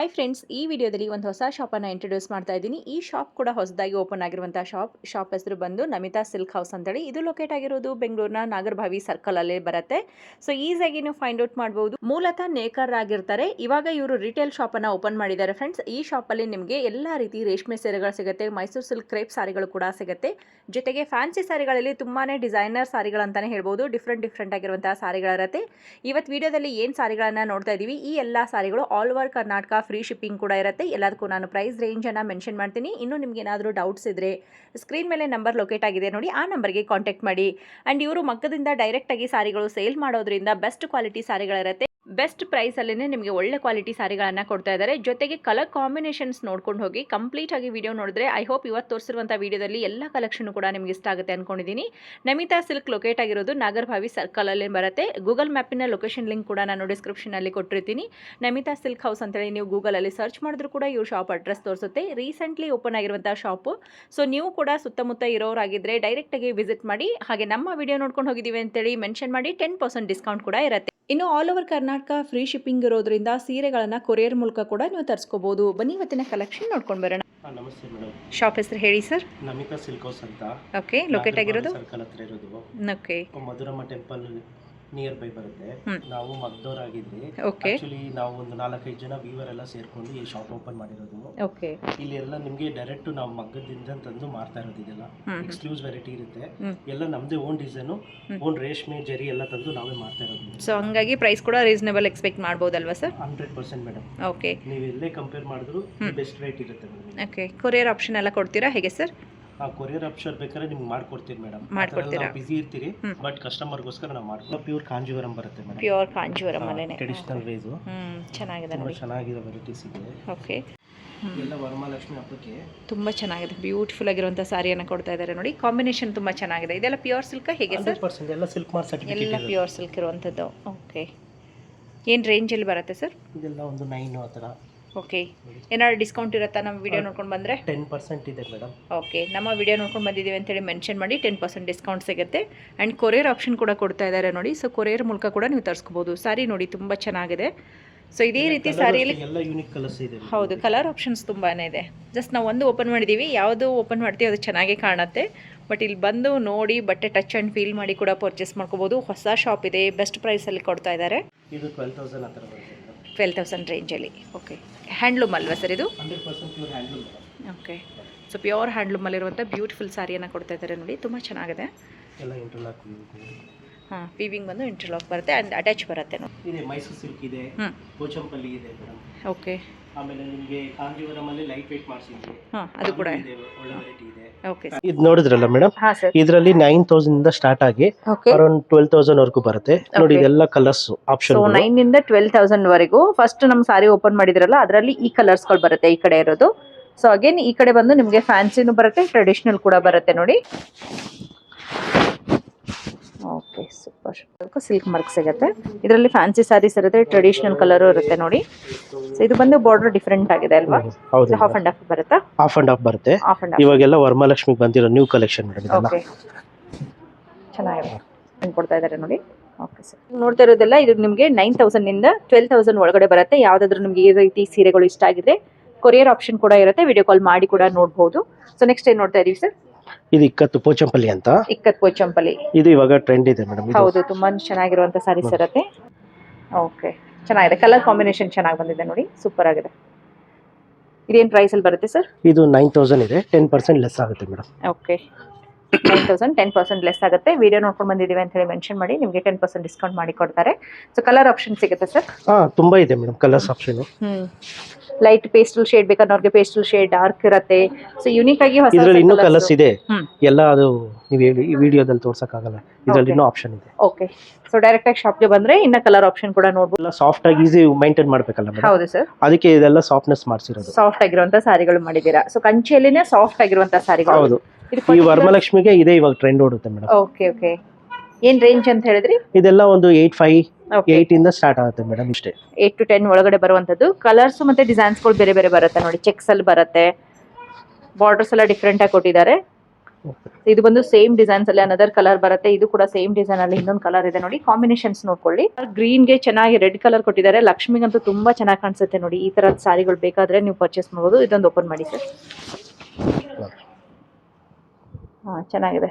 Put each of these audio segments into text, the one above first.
Hi friends ಈ ವಿಡಿಯೋದಲ್ಲಿ ಒಂದು ಹೊಸ ಶಾಪನ್ನು ಇಂಟ್ರೊಡ್ಯೂಸ್ ಮಾಡ್ತಾ ಇದ್ದೀನಿ. ಈ ಶಾಪ್ ಕೂಡ ಹೊಸದಾಗಿ ಓಪನ್ ಆಗಿರುವಂಥ ಶಾಪ್ ಶಾಪ್ ಹೆಸರು ಬಂದು ನಮಿತಾ ಸಿಲ್ಕ್ ಹೌಸ್ ಅಂತೇಳಿ. ಇದು ಲೊಕೇಟ್ ಆಗಿರೋದು ಬೆಂಗಳೂರಿನ ನಾಗರಭಾವಿ ಸರ್ಕಲ್ ಅಲ್ಲಿ ಬರುತ್ತೆ. ಸೊ ಈಸಿಯಾಗಿ ನೀವು ಫೈಂಡ್ ಔಟ್ ಮಾಡಬಹುದು ಮೂಲತಃ ನೇಕರ್ ಆಗಿರ್ತಾರೆ. ಇವಾಗ ಇವರು ರಿಟೇಲ್ ಶಾಪ್ ಅನ್ನ ಓಪನ್ ಮಾಡಿದ್ದಾರೆ ಫ್ರೆಂಡ್ಸ್ ಈ ಶಾಪ್ ಅಲ್ಲಿ ನಿಮಗೆ ಎಲ್ಲಾ ರೀತಿ ರೇಷ್ಮೆ ಸೀರೆಗಳು ಸಿಗುತ್ತೆ ಮೈಸೂರು ಸಿಲ್ಕ್ ಕ್ರೇಪ್ ಸಾರಿಗಳು ಕೂಡ ಸಿಗುತ್ತೆ. ಜೊತೆಗೆ ಫ್ಯಾನ್ಸಿ ಸಾರಿಗಳಲ್ಲಿ ತುಂಬಾನೇ ಡಿಸೈನರ್ ಸಾರಿಗಳು ಅಂತಾನೆ ಹೇಳ್ಬೋದು. ಡಿಫ್ರೆಂಟ್ ಡಿಫ್ರೆಂಟ್ ಆಗಿರುವಂತಹ ಸಾರಿಗಳಿರುತ್ತೆ ಇವತ್ತು ವಿಡಿಯೋದಲ್ಲಿ ಏನು ಸಾರಿಗಳನ್ನ ನೋಡ್ತಾ ಇದೀವಿ? ಈ ಎಲ್ಲ ಸಾರಿಗಳು all over Karnataka free shipping ಕೂಡ ಇರುತ್ತೆ. ಎಲ್ಲದಕ್ಕೂ ನಾನು ಪ್ರೈಸ್ ರೇಂಜನ್ನು ಮೆನ್ಷನ್ ಮಾಡ್ತೀನಿ. ಇನ್ನು ನಿಮ್ಗೆ ಏನಾದರೂ ಡೌಟ್ಸ್ ಇದ್ದರೆ ಸ್ಕ್ರೀನ್ ಮೇಲೆ ನಂಬರ್ ಲೊಕೇಟ್ ಆಗಿದೆ ನೋಡಿ, ಆ ನಂಬರ್ಗೆ ಕಾಂಟ್ಯಾಕ್ಟ್ ಮಾಡಿ. ಆ್ಯಂಡ್ ಇವರು ಮಕ್ಕದಿಂದ ಡೈರೆಕ್ಟಾಗಿ ಸಾರಿಗಳು ಸೇಲ್ ಮಾಡೋದ್ರಿಂದ ಬೆಸ್ಟ್ ಕ್ವಾಲಿಟಿ ಸಾರಿಗಳಿರುತ್ತೆ. ಬೆಸ್ಟ್ ಪ್ರೈಸಲ್ಲೇ ನಿಮಗೆ ಒಳ್ಳೆ ಕ್ವಾಲಿಟಿ ಸಾರಿಗಳನ್ನು ಕೊಡ್ತಾ ಇದ್ದಾರೆ. ಜೊತೆಗೆ ಕಲರ್ ಕಾಂಬಿನೇಷನ್ಸ್ ನೋಡ್ಕೊಂಡು ಹೋಗಿ, ಕಂಪ್ಲೀಟ್ ಆಗಿ ವಿಡಿಯೋ ನೋಡಿದ್ರೆ ಐ ಹೋಪ್ ಇವತ್ತು ತೋರಿಸಿರುವಂಥ ವಿಡಿಯೋದಲ್ಲಿ ಎಲ್ಲ ಕಲೆಕ್ಷನ್ ಕೂಡ ನಿಮಗೆ ಇಷ್ಟ ಆಗುತ್ತೆ ಅಂದ್ಕೊಂಡಿದ್ದೀನಿ ನಮಿತಾ ಸಿಲ್ಕ್ ಲೊಕೇಟ್ ಆಗಿರೋದು ನಾಗರಭಾವಿ ಸರ್ಕಲಲ್ಲಿ ಬರುತ್ತೆ. ಗೂಗಲ್ ಮ್ಯಾಪಿನ ಲೊಕೇಶನ್ ಲಿಂಕ್ ಕೂಡ ನಾನು ಡಿಸ್ಕ್ರಿಪ್ಷನಲ್ಲಿ ಕೊಟ್ಟಿರ್ತೀನಿ. ನಮಿತಾ ಸಿಲ್ಕ್ ಹೌಸ್ ಅಂತೇಳಿ ನೀವು ಗೂಗಲಲ್ಲಿ ಸರ್ಚ್ ಮಾಡಿದ್ರು ಕೂಡ ಇವ್ರ ಶಾಪ್ ಅಡ್ರೆಸ್ ತೋರಿಸುತ್ತೆ. ರೀಸೆಂಟ್ಲಿ ಓಪನ್ ಆಗಿರುವಂಥ ಶಾಪು ಸೊ ನೀವು ಕೂಡ ಸುತ್ತಮುತ್ತ ಇರೋರಾಗಿದ್ದರೆ ಡೈರೆಕ್ಟಾಗಿ ವಿಸಿಟ್ ಮಾಡಿ, ಹಾಗೆ ನಮ್ಮ ವಿಡಿಯೋ ನೋಡ್ಕೊಂಡು ಹೋಗಿದ್ದೀವಿ ಅಂತೇಳಿ ಮೆನ್ಷನ್ ಮಾಡಿ ಟೆನ್ ಪರ್ಸೆಂಟ್ ಡಿಸ್ಕೌಂಟ್ ಕೂಡ ಇರುತ್ತೆ. ಇನ್ನು all over Karnataka free shipping ಇರೋದ್ರಿಂದ ಸೀರೆಗಳನ್ನು ಕೊರಿಯರ್ ಮೂಲಕ ಕೂಡ ನೀವು ತರಿಸ್ಕೋಬಹುದು ಬನ್ನಿ ಇವತ್ತಿನ ಕಲೆಕ್ಷನ್ ನೋಡ್ಕೊಂಡು ಬರೋಣ. ನಮಸ್ತೆ ಮೇಡಮ್ ಶಾಪ್ ಹೆಸರು ಹೇಳಿ ಸರ್ ನಮಿತಾ ಸಿಲ್ಕೋಸ್ ಹೌಸ್ ಅಂತ. ಓಕೆ ಲೊಕೇಟ್ ಆಗಿರೋದು? ಸರ್ಕಲ್ ಹತ್ರ ಇರೋದು. Okay Madhuramma temple nearby ಬರುತ್ತೆ. ನಾವು ಮಗ್ದೋರಾಗಿದ್ವಿ ಓಕೆ ಆಕ್ಚುಲಿ ನಾವು ಒಂದು ನಾಲ್ಕೈದು ಜನ ವೀವರ್ ಎಲ್ಲ ಸೇರ್ಕೊಂಡು ಈ ಶಾಪ್ ಓಪನ್ ಮಾಡಿರೋದು. ಓಕೆ ಇಲ್ಲಿ ಎಲ್ಲ ನಿಮ್ಗೆ ಡೈರೆಕ್ಟ್ ನಾವು ಮಗ್ಗದಿಂದ ತಂದು ಮಾರ್ತಾ ಇರೋದು ಇದೆಲ್ಲ. ಎಕ್ಸ್ಕ್ಲೂಸ್ ವೆರೈಟಿ ಇರುತ್ತೆ. ಎಲ್ಲ ನಮ್ಮದೇ ಓನ್ ಡಿಸೈನು ಓನ್ ರೇಷ್ಮೆ ಜರಿ ಎಲ್ಲ ತಂದು ನಾವೇ ಮಾರ್ತಾ ಇರೋದು. ಸೊ ಹಂಗಾಗಿ ಪ್ರೈಸ್ ಕೂಡ reasonable expect ಮಾಡ್ಬೋದಲ್ವಾ sir hundred percent madam okay ನೀವು ಎಲ್ಲೇ ಕಂಪೇರ್ ಮಾಡಿದ್ರು ಬೆಸ್ಟ್ ರೇಟ್ ಇರುತ್ತೆ ಓಕೆ ಕೊರಿಯರ್ ಆಪ್ಷನ್ ಎಲ್ಲ ಕೊಡ್ತೀರಾ ಹೇಗೆ ಸರ್ ಕೊರಿಯರ್ ಆಪ್ಷನ್ ಬೇಕಾದ್ರೆ ನಿಮ್ಗೆ ಮಾಡ್ಕೊಡ್ತೀನಿ ಮೇಡಮ್ ಮಾಡ್ಕೊಡ್ತೀರಾ? ಬಿಸಿ ಇರ್ತೀರಿ. ಬಟ್ ಕಸ್ಟಮರ್ಗೋಸ್ಕರ ನಾವು ಮಾಡ್ಕೊಡ್ತೀವಿ ಪ್ಯೂರ್ ಕಾಂಜೀವರಂ ಬರುತ್ತೆ ಮೇಡಮ್ ಪ್ಯೂರ್ ಕಾಂಜೀವರಂ ಅಲ್ಲೇನೆ ಟ್ರೆಡಿಷನಲ್ ವೇಸು ಚೆನ್ನಾಗಿದೆ ನೋಡಿ. ಚೆನ್ನಾಗಿರೋ ವೆರೈಟೀಸ್ ಇದೆ. ಓಕೆ ಎಲ್ಲ ವರಮಹಾಲಕ್ಷ್ಮಿ ಹಬ್ಬಕ್ಕೆ ತುಂಬ ಚೆನ್ನಾಗಿದೆ. ಬ್ಯೂಟಿಫುಲ್ ಆಗಿರುವಂಥ ಸಾರಿಯನ್ನು ಕೊಡ್ತಾ ಇದ್ದಾರೆ ನೋಡಿ. ಕಾಂಬಿನೇಷನ್ ತುಂಬ ಚೆನ್ನಾಗಿದೆ. ಇದೆಲ್ಲ ಪ್ಯೂರ್ ಸಿಲ್ಕ್ ಹೇಗೆ ಸರ್ ಪರ್ಸೆಂಟ್ ಎಲ್ಲ ಸಿಲ್ಕ್ ಮಾರ್ಕ್ ಸರ್ಟಿಫಿಕೇಟ್ ಎಲ್ಲ ಪ್ಯೂರ್ ಸಿಲ್ಕ್ ಇರುವಂಥದ್ದು ಓಕೆ ಏನು ರೇಂಜಲ್ಲಿ ಬರುತ್ತೆ ಸರ್ ಇದೆಲ್ಲ ಒಂದು ನೈನು ಆ ಥರ. ಓಕೆ. ಏನಾದ್ರು ಡಿಸ್ಕೌಂಟ್ ಇರುತ್ತಾ? ನಮ್ಮ ವಿಡಿಯೋ ನೋಡ್ಕೊಂಡು ಬಂದರೆ? ಟೆನ್ ಪರ್ಸೆಂಟ್ ಇದೆ ಮೇಡಮ್. ಓಕೆ. ನಮ್ಮ ವಿಡಿಯೋ ನೋಡ್ಕೊಂಡು ಬಂದಿದ್ದೀವಿ ಅಂತೇಳಿ ಮೆನ್ಷನ್ ಮಾಡಿ ಟೆನ್ ಪರ್ಸೆಂಟ್ ಡಿಸ್ಕೌಂಟ್ ಸಿಗುತ್ತೆ. ಆ್ಯಂಡ್ ಕೊರಿಯರ್ ಆಪ್ಷನ್ ಕೂಡ ಕೊಡ್ತಾ ಇದ್ದಾರೆ ನೋಡಿ. ಸೊ ಕೊರಿಯರ್ ಮೂಲಕ ಕೂಡ ನೀವು ತರಿಸ್ಕೋಬೋದು. ಸಾರಿ ನೋಡಿ ತುಂಬ ಚೆನ್ನಾಗಿದೆ. ಸೊ ಇದೇ ರೀತಿ ಸಾರಿಯಲ್ಲಿ ಎಲ್ಲ ಯೂನಿಕ್ ಕಲರ್ಸ್ ಇದೆ ಹೌದು ಕಲರ್ ಆಪ್ಷನ್ಸ್ ತುಂಬಾ ಇದೆ. ಜಸ್ಟ್ ನಾವು ಒಂದು ಓಪನ್ ಮಾಡಿದ್ದೀವಿ ಯಾವುದು ಓಪನ್ ಮಾಡ್ತೀವಿ ಅದು ಚೆನ್ನಾಗೇ ಕಾಣುತ್ತೆ. ಬಟ್ ಇಲ್ಲಿ ಬಂದು ನೋಡಿ ಬಟ್ಟೆ ಟಚ್ ಆ್ಯಂಡ್ ಫೀಲ್ ಮಾಡಿ ಕೂಡ ಪರ್ಚೇಸ್ ಮಾಡ್ಕೋಬೋದು. ಹೊಸ ಶಾಪ್ ಇದೆ. ಬೆಸ್ಟ್ ಪ್ರೈಸಲ್ಲಿ ಕೊಡ್ತಾ ಇದ್ದಾರೆ ಇದು ಟ್ವೆಲ್ ತೌಸಂಡ್ ಆ ಥರ ಟ್ವೆಲ್ ತೌಸಂಡ್ ರೇಂಜಲ್ಲಿ ಓಕೆ ಹ್ಯಾಂಡ್ಲೂಮ್ ಅಲ್ವಾ ಸರ್ ಇದು? ಓಕೆ ಸೊ ಪ್ಯೂರ್ ಹ್ಯಾಂಡ್ಲೂಮಲ್ಲಿರುವಂಥ ಬ್ಯೂಟಿಫುಲ್ ಸಾರಿಯನ್ನು ಕೊಡ್ತಾ ಇದ್ದಾರೆ ನೋಡಿ. ತುಂಬ ಚೆನ್ನಾಗಿದೆ. ಎಲ್ಲ ಇಂಟರ್ಲಾಕ್ ಹಾಂ ವೀವಿಂಗ್ ಬಂದು ಇಂಟರ್ಲಾಕ್ ಬರುತ್ತೆ ಆ್ಯಂಡ್ ಅಟ್ಯಾಚ್ ಬರುತ್ತೆ ನೋಡಿ. ಇದೆ ಮೈಸೂರು ಸಿಲ್ಕ್ ಇದೆ ಪೋಚಂಪಲ್ಲಿ ಇದೆ ಓಕೆ ಆಮೇಲೆ ನಿಮಗೆ ಕಾಂಜೀವರಮಲ್ಲಿ ಲೈಟ್ ಮಾಡಿಸಿದ್ವಿ. ಹಾಂ ಅದು ಕೂಡ ಇದೆ. ಒಳ್ಳೆ ವೆರೈಟಿ ಇದೆ. ಓಕೆ ಇದು ನೋಡಿದ್ರಲ್ಲ ಮೇಡಮ್ ಇದರಲ್ಲಿ ನೈನ್ ತೌಸಂಡ್ ಇಂದ ಸ್ಟಾರ್ಟ್ ಆಗಿ ಅರೌಂಡ್ ಟ್ವೆಲ್ ತೌಸಂಡ್ ವರೆಗೂ ಬರುತ್ತೆ. ನೋಡಿ. ಇದೆಲ್ಲ ಕಲರ್ಸ್ ಆಪ್ಷನ್ ನೈನ್ ಇಂದ ಟ್ವೆಲ್ ತೌಸಂಡ್ ವರೆಗೂ ಫಸ್ಟ್ ನಮ್ ಸಾರಿ ಓಪನ್ ಮಾಡಿದ್ರಲ್ಲ ಅದರಲ್ಲಿ ಈ ಕಲರ್ಸ್ಗಳು ಬರುತ್ತೆ ಈ ಕಡೆ ಇರೋದು. ಸೊ ಅಗೇನ್ ಈ ಕಡೆ ಬಂದು ನಿಮಗೆ ಫ್ಯಾನ್ಸಿನೂ ಬರುತ್ತೆ ಟ್ರೆಡಿಷನಲ್ ಕೂಡ ಬರುತ್ತೆ ನೋಡಿ. ಓಕೆ ಸೂಪರ್ ಸಿಲ್ಕ್ ಮಾರ್ಕ್ ಸಿಗುತ್ತೆ ಇದರಲ್ಲಿ ಫ್ಯಾನ್ಸಿ ಸ್ಯಾರೀಸ್ ಇರುತ್ತೆ ಟ್ರೆಡಿಷನಲ್ ಕಲರ್ ಇರುತ್ತೆ ನೋಡಿ. ಸೊ ಇದು ಬಂದು ಬಾರ್ಡರ್ ಡಿಫ್ರೆಂಟ್ ಆಗಿದೆ ಅಲ್ವಾ? ಹೌದು ಹಾಫ್ ಅಂಡ್ ಹಾಫ್ ಬರುತ್ತಾ? ಹಾಫ್ ಅಂಡ್ ಹಾಫ್ ಬರುತ್ತೆ. ಇವಾಗೆಲ್ಲ ವರಮಹಾಲಕ್ಷ್ಮಿಗೆ ಬಂದಿರೋ ನ್ಯೂ ಕಲೆಕ್ಷನ್ ಮೇಡಮ್ ಓಕೆ ಚೆನ್ನಾಗಿದೆ. ಕೊಡ್ತಾ ಇದ್ದಾರೆ ನೋಡಿ. ಓಕೆ ಸರ್ ನೋಡ್ತಾ ಇರೋದೆಲ್ಲ ಇದು ನಿಮಗೆ ನೈನ್ ತೌಸಂಡಿಂದ ಟ್ವೆಲ್ ತೌಸಂಡ್ ಒಳಗಡೆ ಬರುತ್ತೆ. ಯಾವುದಾದ್ರೂ ನಿಮಗೆ ಈ ರೀತಿ ಸೀರೆಗಳು ಇಷ್ಟ ಆಗಿದ್ರೆ ಕೊರಿಯರ್ ಆಪ್ಷನ್ ಕೂಡ ಇರುತ್ತೆ. ವಿಡಿಯೋ ಕಾಲ್ ಮಾಡಿ ಕೂಡ ನೋಡಬಹುದು ಸೊ ನೆಕ್ಸ್ಟ್ ಏನ್ ನೋಡ್ತಾ ಇದೀವಿ ಸರ್ ಇದು ಇಕ್ಕತ್ತು ಪೋಚಂಪಲ್ಲಿ ಅಂತ. ಇಕ್ಕತ್ ಪೋಚಂಪಲ್ಲಿ. ಇದು ಇವಾಗ ಟ್ರೆಂಡ್ ಇದೆ ಮೇಡಮ್ ಹೌದು ತುಂಬಾ ಚೆನ್ನಾಗಿರುವಂತ ಸಾರೀಸ್ ಇರುತ್ತೆ ಓಕೆ ಚೆನ್ನಾಗಿದೆ. ಕಲರ್ ಕಾಂಬಿನೇಷನ್ ಚೆನ್ನಾಗಿ ಬಂದಿದೆ ನೋಡಿ. ಸೂಪರ್ ಆಗಿದೆ. ಇದೇನು ಪ್ರೈಸ್ ಅಲ್ಲಿ ಬರುತ್ತೆ ಸರ್ ಇದು ನೈನ್ ತೌಸಂಡ್ ಇದೆ. ಟೆನ್ ಪರ್ಸೆಂಟ್ ಲೆಸ್ ಆಗುತ್ತೆ madam okay nine thousand ten percent less ಆಗುತ್ತೆ. ವಿಡಿಯೋ ನೋಡ್ಕೊಂಡು ಬಂದಿದ್ದೀವಿ ಅಂತ ಹೇಳಿ ಮೆನ್ಷನ್ ಮಾಡಿ ನಿಮಗೆ ಟೆನ್ ಪರ್ಸೆಂಟ್ ಡಿಸ್ಕೌಂಟ್ ಮಾಡಿ ಕೊಡ್ತಾರೆ. ಸೊ ಕಲರ್ ಆಪ್ಷನ್ ಸಿಗುತ್ತೆ ಸರ್ ಹಾ ತುಂಬಾ ಇದೆ madam colours option hmm. Light pastel shade ಬೇಕಾದವ್ರಿಗೆ pastel shade dark ಇರುತ್ತೆ. ಸೊ ಯುನೀಕ್ ಆಗಿ ಹೊಸ ಇದ್ರಲ್ಲಿ ಇನ್ನೂ ಕಲರ್ಸ್ ಇದೆ. ಹ್ಮ್. ಎಲ್ಲ ಅದು ನೀವು ಹೇಳಿ ಈ ವಿಡಿಯೋದಲ್ಲಿ ತೋರ್ಸಕ್ಕಾಗಲ್ಲ. ಇದರಲ್ಲಿ. ಇನ್ನೂ ಆಪ್ಷನ್ ಇದೆ. ಓಕೆ ಸೊ ಡೈರೆಕ್ಟ್ ಆಗಿ ಶಾಪ್ಗೆ ಬಂದ್ರೆ ಇನ್ನ ಕಲರ್ ಆಪ್ಷನ್ ಕೂಡ ನೋಡ್ಬೋದು. ಎಲ್ಲ ಸಾಫ್ಟ್ ಆಗಿ ಈಸಿ ಮೈಂಟೈನ್ ಮಾಡಬೇಕಲ್ಲ ಮೇಡಮ್ ಹೌದು ಸರ್ ಅದಕ್ಕೆ ಇದೆಲ್ಲ ಸಾಫ್ಟ್ನೆಸ್ ಮಾಡಿಸಿರೋದು. ಸಾಫ್ಟ್ ಆಗಿರುವಂತ ಸಾರಿಗಳು ಮಾಡಿದ್ದೀರಾ? ಸೊ ಕಂಚಿಯಲ್ಲಿನೇ ಸಾಫ್ಟ್ ಆಗಿರುವಂತ ಸಾರಿಗಳು. ಹೌದು. ಈ ವರ್ಮಲಕ್ಷ್ಮಿಗೆ ಇದೆ ಇವಾಗ ಟ್ರೆಂಡ್ ಓಡುತ್ತೆ ಮೇಡಮ್ ಓಕೆ ಓಕೆ ಏನ್ ರೇಂಜ್ ಅಂತ ಹೇಳಿದ್ರಿ? ಇದೆಲ್ಲ ಒಂದು ಏಯ್ಟ್ ಫೈವ್ ಏಯ್ಟ್ ಇಂದ ಸ್ಟಾರ್ಟ್ ಆಗುತ್ತೆ ಮೇಡಮ್ ಇಷ್ಟೇ. ಏಟ್ ಟು ಟೆನ್ ಒಳಗಡೆ ಬರುವಂತದ್ದು. ಕಲರ್ಸ್ ಮತ್ತೆ ಡಿಸೈನ್ಸ್ಗಳು ಬೇರೆ ಬೇರೆ ಬರುತ್ತೆ ನೋಡಿ. ಚೆಕ್ಸ್ ಅಲ್ಲಿ ಬರುತ್ತೆ. ಬಾರ್ಡರ್ಸ್ ಎಲ್ಲ ಡಿಫ್ರೆಂಟ್ ಆಗಿ ಕೊಟ್ಟಿದ್ದಾರೆ. ಇದು ಬಂದು ಸೇಮ್ ಡಿಸೈನ್ಸ್ ಅಲ್ಲಿ ಅನದರ್ ಕಲರ್ ಬರುತ್ತೆ. ಇದು ಕೂಡ ಸೇಮ್ ಡಿಸೈನ್ ಅಲ್ಲಿ ಇನ್ನೊಂದು ಕಲರ್ ಇದೆ ನೋಡಿ. ಕಾಂಬಿನೇಷನ್ಸ್ ನೋಡ್ಕೊಳ್ಳಿ. ಗ್ರೀನ್ಗೆ ಚೆನ್ನಾಗಿ ರೆಡ್ ಕಲರ್ ಕೊಟ್ಟಿದ್ದಾರೆ. ಲಕ್ಷ್ಮಿಗಂತೂ ತುಂಬಾ ಚೆನ್ನಾಗಿ ಕಾಣಿಸುತ್ತೆ ನೋಡಿ. ಈ ತರದ ಸಾರಿಗಳು ಬೇಕಾದ್ರೆ ನೀವು ಪರ್ಚೇಸ್ ಮಾಡಬಹುದು ಇದೊಂದು ಓಪನ್ ಮಾಡಿ ಸರ್. ಹಾ ಚೆನ್ನಾಗಿದೆ.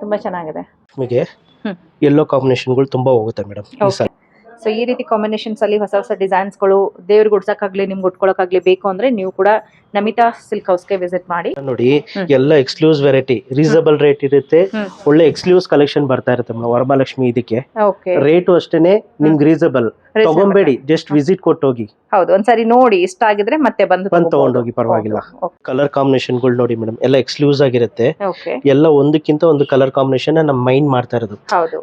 ತುಂಬಾ ಚೆನ್ನಾಗಿದೆ. ನಿಮಗೆ ಹ್ಮ್. ಎಲ್ಲೋ ಕಾಂಬಿನೇಷನ್ಗಳು ತುಂಬಾ ಹೋಗುತ್ತೆ ಮೇಡಮ್ ಈ ಸಲ. ಸೊ ಈ ರೀತಿ ಕಾಂಬಿನೇಷನ್ಸ್ ಅಲ್ಲಿ ಹೊಸ ಹೊಸ ಡಿಸೈನ್ಸ್ಗಳು ದೇವ್ರಿಗೆ ಉಡ್ಸಕ್ಕಾಗ್ಲಿ ನಿಮ್ಗೆ ಉಟ್ಕೊಳಕ್ಕಾಗ್ಲಿ ಬೇಕು ಅಂದ್ರೆ ನೀವು ಕೂಡ ನಮಿತಾ ಸಿಲ್ಕ್ ಹೌಸ್ಗೆ ವಿಸಿಟ್ ಮಾಡಿ. ನೋಡಿ ಎಲ್ಲ ಎಕ್ಸ್ಕ್ಲೂಸ್ ವೆರೈಟಿ ರೀಸನಬಲ್ ರೇಟ್ ಇರುತ್ತೆ. ಒಳ್ಳೆ ಎಕ್ಸ್ಕ್ಲೂಸ್ ಕಲೆಕ್ಷನ್ ಬರ್ತಾ ಇರುತ್ತೆ ವರಮಹಾಲಕ್ಷ್ಮಿ ಇದಕ್ಕೆ. ರೇಟು ಅಷ್ಟೇನೆ ನಿಮ್ಗೆ ರೀಸನಬಲ್ ತಗೊಂಬೇಡಿ ಜಸ್ಟ್ ವಿಸಿಟ್ ಕೊಟ್ಟು ಹೋಗಿ ಹೌದು ಒಂದ್ಸರಿ ನೋಡಿ ಇಷ್ಟ ಆಗಿದ್ರೆ ಮತ್ತೆ ಬಂದು ಬಂದು ತಗೊಂಡೋಗಿ ಪರವಾಗಿಲ್ಲ. ಕಲರ್ ಕಾಂಬಿನೇಷನ್ಗಳು ನೋಡಿ ಮೇಡಮ್ ಎಲ್ಲ ಎಕ್ಸ್ಕ್ಲೂಸ್ ಆಗಿರುತ್ತೆ. ಎಲ್ಲ ಒಂದಕ್ಕಿಂತ ಒಂದು ಕಲರ್ ಕಾಂಬಿನೇಷನ್ ನಮ್ಮ ಮೈಂಡ್ ಮಾಡ್ತಾ ಇರೋದು.